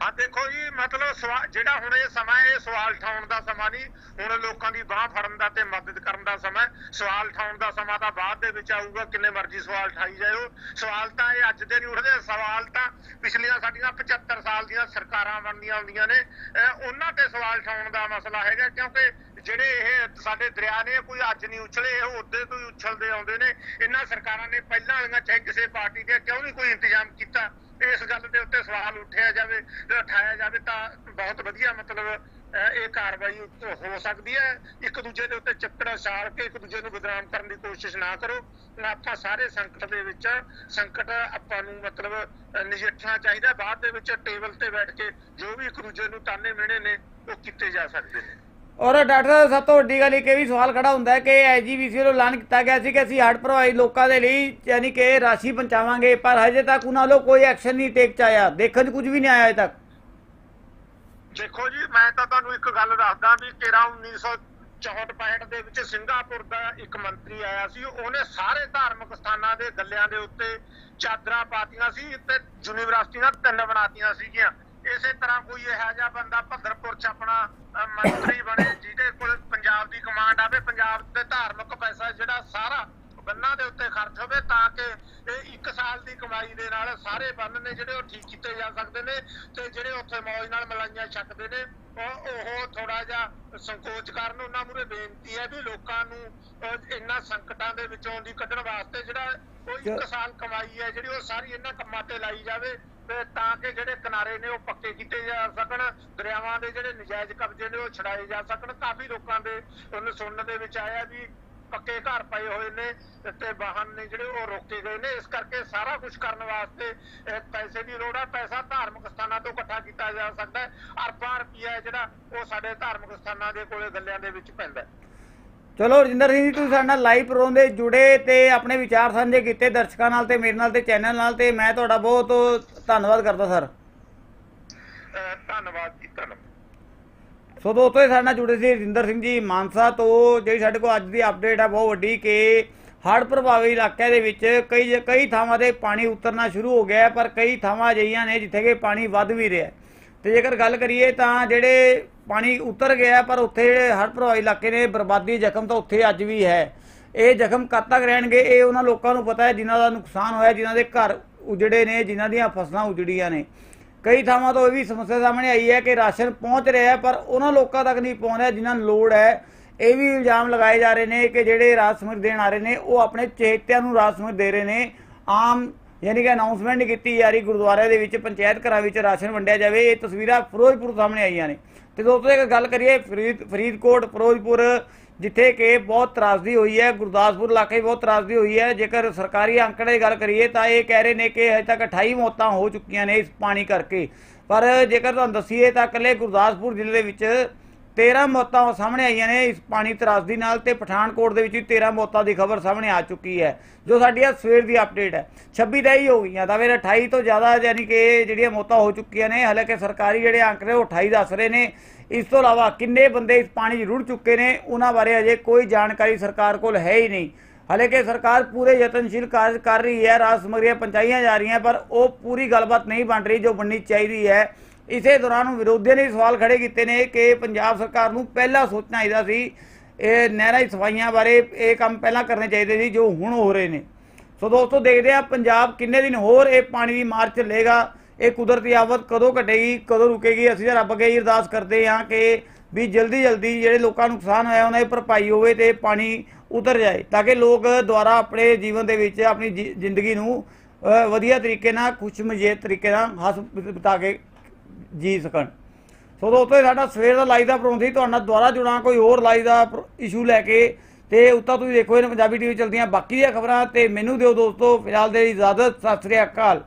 S2: ਆ ਦੇਖੋ ਜੀ, ਮਤਲਬ ਜਿਹੜਾ ਹੁਣ ਇਹ ਸਮਾਂ ਇਹ ਸਵਾਲ ਉਠਾਉਣ ਦਾ ਸਮਾਂ ਨਹੀਂ। ਹੁਣ ਲੋਕਾਂ ਦੀ ਬਾਹ ਫੜਨ ਦਾ ਤੇ ਮਦਦ ਕਰਨ ਦਾ ਸਮਾਂ ਸਵਾਲ ਉਠਾਉਣ ਦਾ ਸਮਾਂ ਤਾਂ ਬਾਅਦ ਦੇ ਵਿੱਚ ਆਊਗਾ, ਕਿੰਨੇ ਮਰਜ਼ੀ ਸਵਾਲ ਉਠਾਈ ਜਾਇਓ। ਸਵਾਲ ਤਾਂ ਇਹ ਅੱਜ ਦੇ ਨਹੀਂ ਉੱਠਦੇ, ਸਵਾਲ ਤਾਂ ਪਿਛਲੀਆਂ ਸਾਡੀਆਂ 75 ਸਾਲ ਦੀਆਂ ਸਰਕਾਰਾਂ ਬਣਦੀਆਂ ਹੁੰਦੀਆਂ ਨੇ। ਉਹਨਾਂ ਤੇ ਸਵਾਲ ਉਠਾਉਣ ਦਾ ਮਸਲਾ ਹੈਗਾ, ਕਿਉਂਕਿ ਜਿਹੜੇ ਇਹ ਸਾਡੇ ਦਰਿਆ ਨੇ, ਕੋਈ ਅੱਜ ਨਹੀਂ ਉਛਲੇ, ਇਹ ਉਹਦੇ ਤੋਂ ਹੀ ਉਛਲਦੇ ਆਉਂਦੇ ਨੇ। ਇਹਨਾਂ ਸਰਕਾਰਾਂ ਨੇ ਪਹਿਲਾਂ ਵਾਲੀਆਂ ਚਾਹੇ ਕਿਸੇ ਪਾਰਟੀ ਦੇ ਕਿਉਂ ਨਹੀਂ ਕੋਈ ਇੰਤਜ਼ਾਮ ਕੀਤਾ? ਇਸ ਗੱਲ ਦੇ ਉੱਤੇ ਸਵਾਲ ਉੱਠਿਆ ਜਾਵੇ, ਉਠਾਇਆ ਜਾਵੇ ਤਾਂ ਬਹੁਤ ਵਧੀਆ ਮਤਲਬ ਇਹ ਕਾਰਵਾਈ ਹੋ ਸਕਦੀ ਹੈ। ਇੱਕ ਦੂਜੇ ਦੇ ਉੱਤੇ ਚੱਕੜਾ ਛਾਲ ਕੇ ਇੱਕ ਦੂਜੇ ਨੂੰ ਬਦਨਾਮ ਕਰਨ ਦੀ ਕੋਸ਼ਿਸ਼ ਨਾ ਕਰੋ। ਆਪਾਂ ਸਾਰੇ ਸੰਕਟ ਦੇ ਵਿੱਚ ਸੰਕਟ ਆਪਾਂ ਨੂੰ ਮਤਲਬ ਨਜਿੱਠਣਾ ਚਾਹੀਦਾ। ਬਾਅਦ ਦੇ ਵਿੱਚ ਟੇਬਲ ਤੇ ਬੈਠ ਕੇ ਜੋ ਵੀ ਇੱਕ ਦੂਜੇ ਨੂੰ ਤਾਨੇ ਮਿਹਣੇ ਨੇ, ਉਹ ਕੀਤੇ ਜਾ ਸਕਦੇ ਨੇ।
S1: ਔਰ ਡਾਕਟਰ ਸਾਹਿਬ, ਸਭ ਤੋਂ ਵੱਡੀ ਗੱਲ ਇਹ ਵੀ ਸਵਾਲ ਖੜਾ ਹੁੰਦਾ ਹੈ ਕਿ ਐਜੀਬੀਸੀ ਵੱਲੋਂ ਐਲਾਨ ਕੀਤਾ ਗਿਆ ਸੀ ਕਿ ਅਸੀਂ ਹੜ੍ਹ ਪ੍ਰਭਾਵਿਤ ਲੋਕਾਂ ਦੇ ਲਈ ਯਾਨੀ ਕਿ ਰਾਸ਼ੀ ਪਹੁੰਚਾਵਾਂਗੇ, ਪਰ ਹਜੇ ਤੱਕ ਉਹਨਾਂ ਵੱਲੋਂ ਕੋਈ ਐਕਸ਼ਨ ਨਹੀਂ ਟੇਕ ਚ ਆਇਆ। ਦੇਖਣ 'ਚ ਕੁਝ ਵੀ ਨਹੀਂ ਆਇਆ ਅਜੇ ਤੱਕ।
S2: ਦੇਖੋ ਜੀ, ਮੈਂ ਤਾਂ ਤੁਹਾਨੂੰ ਇੱਕ ਗੱਲ ਦੱਸਦਾ ਵੀ 13 1964 ਦੇ ਵਿੱਚ ਸਿੰਗਾਪੁਰ ਦਾ ਇੱਕ ਮੰਤਰੀ ਆਇਆ ਸੀ। ਉਹਨੇ ਸਾਰੇ ਧਾਰਮਿਕ ਸਥਾਨਾਂ ਦੇ ਗੱਲਿਆਂ ਦੇ ਉੱਤੇ ਚਾਦਰਾਂ ਪਾਤੀਆਂ ਸੀ ਤੇ ਯੂਨੀਵਰਸਿਟੀਆਂ ਤਿੰਨ ਬਣਾਤੀਆਂ ਸੀਗੀਆਂ। ਇਸੇ ਤਰ੍ਹਾਂ ਕੋਈ ਇਹੋ ਜਿਹਾ ਬੰਦਾ ਭੱਦਰਪੁਰ ਚ ਆਪਣਾ ਮੰਤਰੀ ਬਣੇ ਜਿਹਦੇ ਕੋਲ ਪੰਜਾਬ ਦੀ ਕਮਾਂਡ ਆਵੇ ਪੰਜਾਬ ਦੇ ਧਾਰਮਿਕ ਪੈਸਾ ਜਿਹੜਾ ਸਾਰਾ ਬੰਨਾਂ ਦੇ ਉੱਤੇ ਖਰਚ ਹੋਵੇ ਤਾਂ ਕਿ ਇਹ ਇੱਕ ਸਾਲ ਦੀ ਕਮਾਈ ਦੇ ਨਾਲ ਸਾਰੇ ਬੰਨ ਨੇ ਜਿਹੜੇ ਉਹ ਠੀਕ ਕੀਤੇ ਜਾ ਸਕਦੇ ਨੇ ਤੇ ਜਿਹੜੇ ਉੱਥੇ ਮੌਜ ਨਾਲ ਮਲਾਈਆਂ ਛਕਦੇ ਨੇ ਉਹ ਉਹ ਥੋੜਾ ਜਿਹਾ ਸੰਕੋਚ ਕਰਨ ਉਹਨਾਂ ਮੂਰੇ ਬੇਨਤੀ ਹੈ ਵੀ ਲੋਕਾਂ ਨੂੰ ਇਹਨਾਂ ਸੰਕਟਾਂ ਦੇ ਵਿੱਚੋਂ ਦੀ ਕੱਢਣ ਵਾਸਤੇ ਜਿਹੜਾ ਉਹ ਇੱਕ ਸਾਲ ਕਮਾਈ ਹੈ ਜਿਹੜੀ ਉਹ ਸਾਰੀ ਇਹਨਾਂ ਕੰਮਾਂ ਤੇ ਲਾਈ ਜਾਵੇ ਤੇ ਤਾਂ ਕਿ ਜਿਹੜੇ ਕਿਨਾਰੇ ਨੇ ਉਹ ਪੱਕੇ ਕੀਤੇ ਜਾ ਸਕਣ ਦਰਿਆਵਾਂ ਦੇ ਜਿਹੜੇ ਨਜਾਇਜ਼ ਕਬਜ਼ੇ ਨੇ ਉਹ ਛਡਾਏ ਜਾ ਸਕਣ। ਕਾਫੀ ਲੋਕਾਂ ਦੇ ਉਹਨੂੰ ਸੁਣਨ ਦੇ ਵਿੱਚ ਆਇਆ ਵੀ ਪੱਕੇ ਘਰ ਪਏ ਹੋਏ ਨੇ ਤੇ ਵਾਹਨ ਨੇ ਜਿਹੜੇ ਉਹ ਰੋਕੇ ਗਏ ਨੇ। ਇਸ ਕਰਕੇ ਸਾਰਾ ਕੁਝ ਕਰਨ ਵਾਸਤੇ ਪੈਸੇ ਦੀ ਲੋੜ ਹੈ ਪੈਸਾ ਧਾਰਮਿਕ ਸਥਾਨਾਂ ਤੋਂ ਇਕੱਠਾ ਕੀਤਾ ਜਾ ਸਕਦਾ ਹੈ। ਅਰਬਾਂ ਰੁਪਈਆ ਜਿਹੜਾ ਉਹ ਸਾਡੇ ਧਾਰਮਿਕ ਸਥਾਨਾਂ ਦੇ ਕੋਲੇ ਗੱਲਿਆਂ ਦੇ ਵਿੱਚ ਪੈਂਦਾ
S1: ਚਲੋ ਰਜਿੰਦਰ ਸਿੰਘ ਜੀ ਤੁਸੀਂ ਸਾਡੇ ਨਾਲ ਲਾਈਵ ਪ੍ਰੋਗਰਾਮ ਦੇ ਜੁੜੇ ਤੇ ਆਪਣੇ ਵਿਚਾਰ ਸਾਂਝੇ ਕੀਤੇ ਦਰਸ਼ਕਾਂ ਨਾਲ ਤੇ ਮੇਰੇ ਨਾਲ ਤੇ ਚੈਨਲ ਨਾਲ ਤੇ ਮੈਂ ਤੁਹਾਡਾ ਬਹੁਤ ਧੰਨਵਾਦ ਕਰਦਾ ਸਰ।
S2: ਧੰਨਵਾਦ ਜੀ ਧੰਨਵਾਦ।
S1: ਸੋ ਦੋਸਤੋ, ਇਹ ਸਾਡੇ ਨਾਲ ਜੁੜੇ ਸੀ ਰਜਿੰਦਰ ਸਿੰਘ ਜੀ ਮਾਨਸਾ ਤੋਂ, ਜਿਹੜੀ ਸਾਡੇ ਕੋਲ ਅੱਜ ਦੀ ਅਪਡੇਟ ਹੈ ਬਹੁਤ ਵੱਡੀ ਕਿ ਹੜ੍ਹ ਪ੍ਰਭਾਵਿਤ ਇਲਾਕਿਆਂ ਦੇ ਵਿੱਚ ਕਈ ਕਈ ਥਾਵਾਂ ਤੇ ਪਾਣੀ ਉਤਰਨਾ ਸ਼ੁਰੂ ਹੋ ਗਿਆ ਪਰ ਕਈ ਥਾਵਾਂ ਅਜਿਹੀਆਂ ਨੇ ਜਿੱਥੇ ਕਿ ਪਾਣੀ ਵੱਧ ਵੀ ਰਿਹਾ ਹੈ। ਤੇ ਜੇਕਰ ਗੱਲ ਕਰੀਏ ਤਾਂ ਜਿਹੜੇ ਪਾਣੀ ਉਤਰ ਗਿਆ ਪਰ ਉੱਥੇ ਜਿਹੜੇ ਹੜ੍ਹ ਪ੍ਰਭਾਵਿਤ ਇਲਾਕੇ ਨੇ, ਬਰਬਾਦੀ ਜ਼ਖਮ ਤਾਂ ਉੱਥੇ ਅੱਜ ਵੀ ਹੈ ਇਹ ਜ਼ਖਮ ਕਦ ਤੱਕ ਰਹਿਣਗੇ, ਇਹ ਉਹਨਾਂ ਲੋਕਾਂ ਨੂੰ ਪਤਾ ਹੈ, ਜਿਨ੍ਹਾਂ ਦਾ ਨੁਕਸਾਨ ਹੋਇਆ, ਜਿਨ੍ਹਾਂ ਦੇ ਘਰ ਉਜੜੇ ਨੇ, ਜਿਨ੍ਹਾਂ ਦੀਆਂ ਫਸਲਾਂ ਉਜੜੀਆਂ ਨੇ ਕਈ ਥਾਵਾਂ ਤੋਂ ਇਹ ਵੀ ਸਮੱਸਿਆ ਸਾਹਮਣੇ ਆਈ ਹੈ ਕਿ ਰਾਸ਼ਨ ਪਹੁੰਚ ਰਿਹਾ ਪਰ ਉਹਨਾਂ ਲੋਕਾਂ ਤੱਕ ਨਹੀਂ ਪਹੁੰਚ ਰਿਹਾ ਜਿਨ੍ਹਾਂ ਨੂੰ ਲੋੜ ਹੈ। ਇਹ ਵੀ ਇਲਜ਼ਾਮ ਲਗਾਏ ਜਾ ਰਹੇ ਨੇ ਕਿ ਜਿਹੜੇ ਰਾਜ ਸਮਝ ਦੇਣ ਆ ਰਹੇ ਨੇ, ਉਹ ਆਪਣੇ ਚੇਤਿਆਂ ਨੂੰ ਰਾਜ ਸਮਝ ਦੇ ਰਹੇ ਨੇ। ਆਮ ਯਾਨੀ ਕਿ ਅਨਾਉਂਸਮੈਂਟ ਕੀਤੀ ਜਾ ਰਹੀ ਗੁਰਦੁਆਰਿਆਂ ਦੇ ਵਿੱਚ, ਪੰਚਾਇਤ ਘਰਾਂ ਵਿੱਚ ਰਾਸ਼ਨ ਵੰਡਿਆ ਜਾਵੇ। ਇਹ ਤਸਵੀਰਾਂ ਫਿਰੋਜ਼ਪੁਰ ਸਾਹਮਣੇ ਆਈਆਂ ਨੇ। ਤੇ ਦੋਸਤੋ, ਇੱਕ ਗੱਲ ਕਰੀਏ, ਫਰੀਦ, ਫਰੀਦਕੋਟ, ਫਿਰੋਜ਼ਪੁਰ ਜਿੱਥੇ ਕਿ ਬਹੁਤ ਤਰਾਸਦੀ ਹੋਈ ਹੈ, ਗੁਰਦਾਸਪੁਰ ਇਲਾਕੇ ਬਹੁਤ ਤਰਾਸਦੀ ਹੋਈ ਹੈ। ਜੇਕਰ ਸਰਕਾਰੀ ਅੰਕੜੇ ਦੀ ਗੱਲ ਕਰੀਏ ਤਾਂ ਇਹ ਕਹਿ ਰਹੇ ਨੇ ਕਿ ਹਜੇ ਤੱਕ 28 ਮੌਤਾਂ ਹੋ ਚੁੱਕੀਆਂ ਨੇ ਇਸ ਪਾਣੀ ਕਰਕੇ। ਪਰ ਜੇਕਰ ਤੁਹਾਨੂੰ ਦੱਸੀਏ ਤਾਂ ਇਕੱਲੇ ਗੁਰਦਾਸਪੁਰ ਜ਼ਿਲ੍ਹੇ ਦੇ ਵਿੱਚ 13 ਮੌਤਾਂ ਸਾਹਮਣੇ ਆਈਆਂ ਨੇ ਇਸ ਪਾਣੀ ਤਰਾਸਦੀ ਨਾਲ ਤੇ ਪਠਾਨਕੋਟ ਦੇ ਵਿੱਚ ਵੀ 13 ਮੌਤਾਂ ਦੀ ਖਬਰ ਸਾਹਮਣੇ ਆ ਚੁੱਕੀ ਹੈ, ਜੋ ਸਾਡੀ ਆ ਸਵੇਰ ਦੀ ਅਪਡੇਟ ਹੈ। 26 ਤਾਂ ਹੀ ਹੋ ਗਈਆਂ ਤਾਂ ਫਿਰ 28 ਤੋਂ ਜ਼ਿਆਦਾ ਯਾਨੀ ਕਿ ਜਿਹੜੀਆਂ ਮੌਤਾਂ ਹੋ ਚੁੱਕੀਆਂ ਨੇ, ਹਾਲਾਂਕਿ ਸਰਕਾਰੀ ਜਿਹੜੇ ਅੰਕੜੇ ਉਹ 28 ਦੱਸ ਰਹੇ ਨੇ। ਇਸ ਤੋਂ ਇਲਾਵਾ ਕਿੰਨੇ ਬੰਦੇ ਇਸ ਪਾਣੀ 'ਚ ਰੁੜ ਚੁੱਕੇ ਨੇ, ਉਹਨਾਂ ਬਾਰੇ ਅਜੇ ਕੋਈ ਜਾਣਕਾਰੀ ਸਰਕਾਰ ਕੋਲ ਹੈ ਹੀ ਨਹੀਂ। ਹਾਲਾਂਕਿ ਸਰਕਾਰ ਪੂਰੇ ਯਤਨਸ਼ੀਲ ਕਾਰਜ ਕਰ ਰਹੀ ਹੈ ਰਾਜ ਸਮਗਰੀਆਂ ਪਹੁੰਚਾਈਆਂ ਜਾ ਰਹੀਆਂ, ਪਰ ਉਹ ਪੂਰੀ ਗੱਲਬਾਤ ਨਹੀਂ ਬਣ ਰਹੀ ਜੋ ਬਣਨੀ ਚਾਹੀਦੀ ਹੈ। ਇਸੇ ਦੌਰਾਨ ਵਿਰੋਧੀਆਂ ਨੇ ਸਵਾਲ ਖੜੇ ਕੀਤੇ ਨੇ ਕਿ ਪੰਜਾਬ ਸਰਕਾਰ ਨੂੰ ਪਹਿਲਾਂ ਸੋਚਣਾ ਚਾਹੀਦਾ ਸੀ, ਇਹ ਨਹਿਰਾਂ ਦੀ ਸਫਾਈਆਂ ਬਾਰੇ ਇਹ ਕੰਮ ਪਹਿਲਾਂ ਕਰਨੇ ਚਾਹੀਦੇ ਸੀ ਜੋ ਹੁਣ ਹੋ ਰਹੇ ਨੇ। ਸੋ ਦੋਸਤੋ, ਦੇਖਦੇ ਆ ਪੰਜਾਬ ਕਿੰਨੇ ਦਿਨ ਹੋਰ ਇਹ ਪਾਣੀ ਦੀ ਮਾਰ ਚੱਲੇਗਾ ਇਹ ਕੁਦਰਤੀ ਆਫਤ ਕਦੋਂ ਘਟੇਗੀ, ਕਦੋਂ ਰੁਕੇਗੀ? ਅਸੀਂ ਤਾਂ ਰੱਬ ਅੱਗੇ ਹੀ ਅਰਦਾਸ ਕਰਦੇ ਹਾਂ ਕਿ ਵੀ ਜਲਦੀ ਜਲਦੀ ਜਿਹੜੇ ਲੋਕਾਂ ਨੂੰ ਨੁਕਸਾਨ ਹੋਇਆ, ਉਹਨਾਂ ਦੀ ਭਰਪਾਈ ਹੋਵੇ ਤੇ ਪਾਣੀ ਉਤਰ ਜਾਏ, ਤਾਂ ਕਿ ਲੋਕ ਦੁਬਾਰਾ ਆਪਣੇ ਜੀਵਨ ਦੇ ਵਿੱਚ ਆਪਣੀ ਜੀ- ਜ਼ਿੰਦਗੀ ਨੂੰ ਵਧੀਆ ਤਰੀਕੇ ਨਾਲ, ਖੁਸ਼ਮਜੀਤ ਤਰੀਕੇ ਨਾਲ ਹੱਸ ਬਿਤਾ ਕੇ ਜੀ ਸਕਣ। ਸੋ ਦੋਸਤੋ, ਇਹ ਸਾਡਾ ਸਵੇਰ ਦਾ ਲਾਈਵ ਦਾ ਪ੍ਰੋਗਰਾਮ ਸੀ, ਤੁਹਾਡੇ ਨਾਲ ਦੁਬਾਰਾ ਜੁੜਾਂ, ਕੋਈ ਹੋਰ ਲਾਈਵ ਦਾ ਇਸ਼ੂ ਲੈ ਕੇ, ਤੇ ਉੱਤਾ ਤੁਸੀਂ ਦੇਖੋ ਇਹਨਾਂ ਪੰਜਾਬੀ ਟੀਵੀ ਚਲਦੀਆਂ ਬਾਕੀ ਦੀਆਂ ਖਬਰਾਂ, ਤੇ ਮੈਨੂੰ ਦਿਓ ਦੋਸਤੋ ਫਿਲਹਾਲ ਦੇ ਇਜਾਜ਼ਤ, ਸਤਿ ਸ੍ਰੀ ਅਕਾਲ।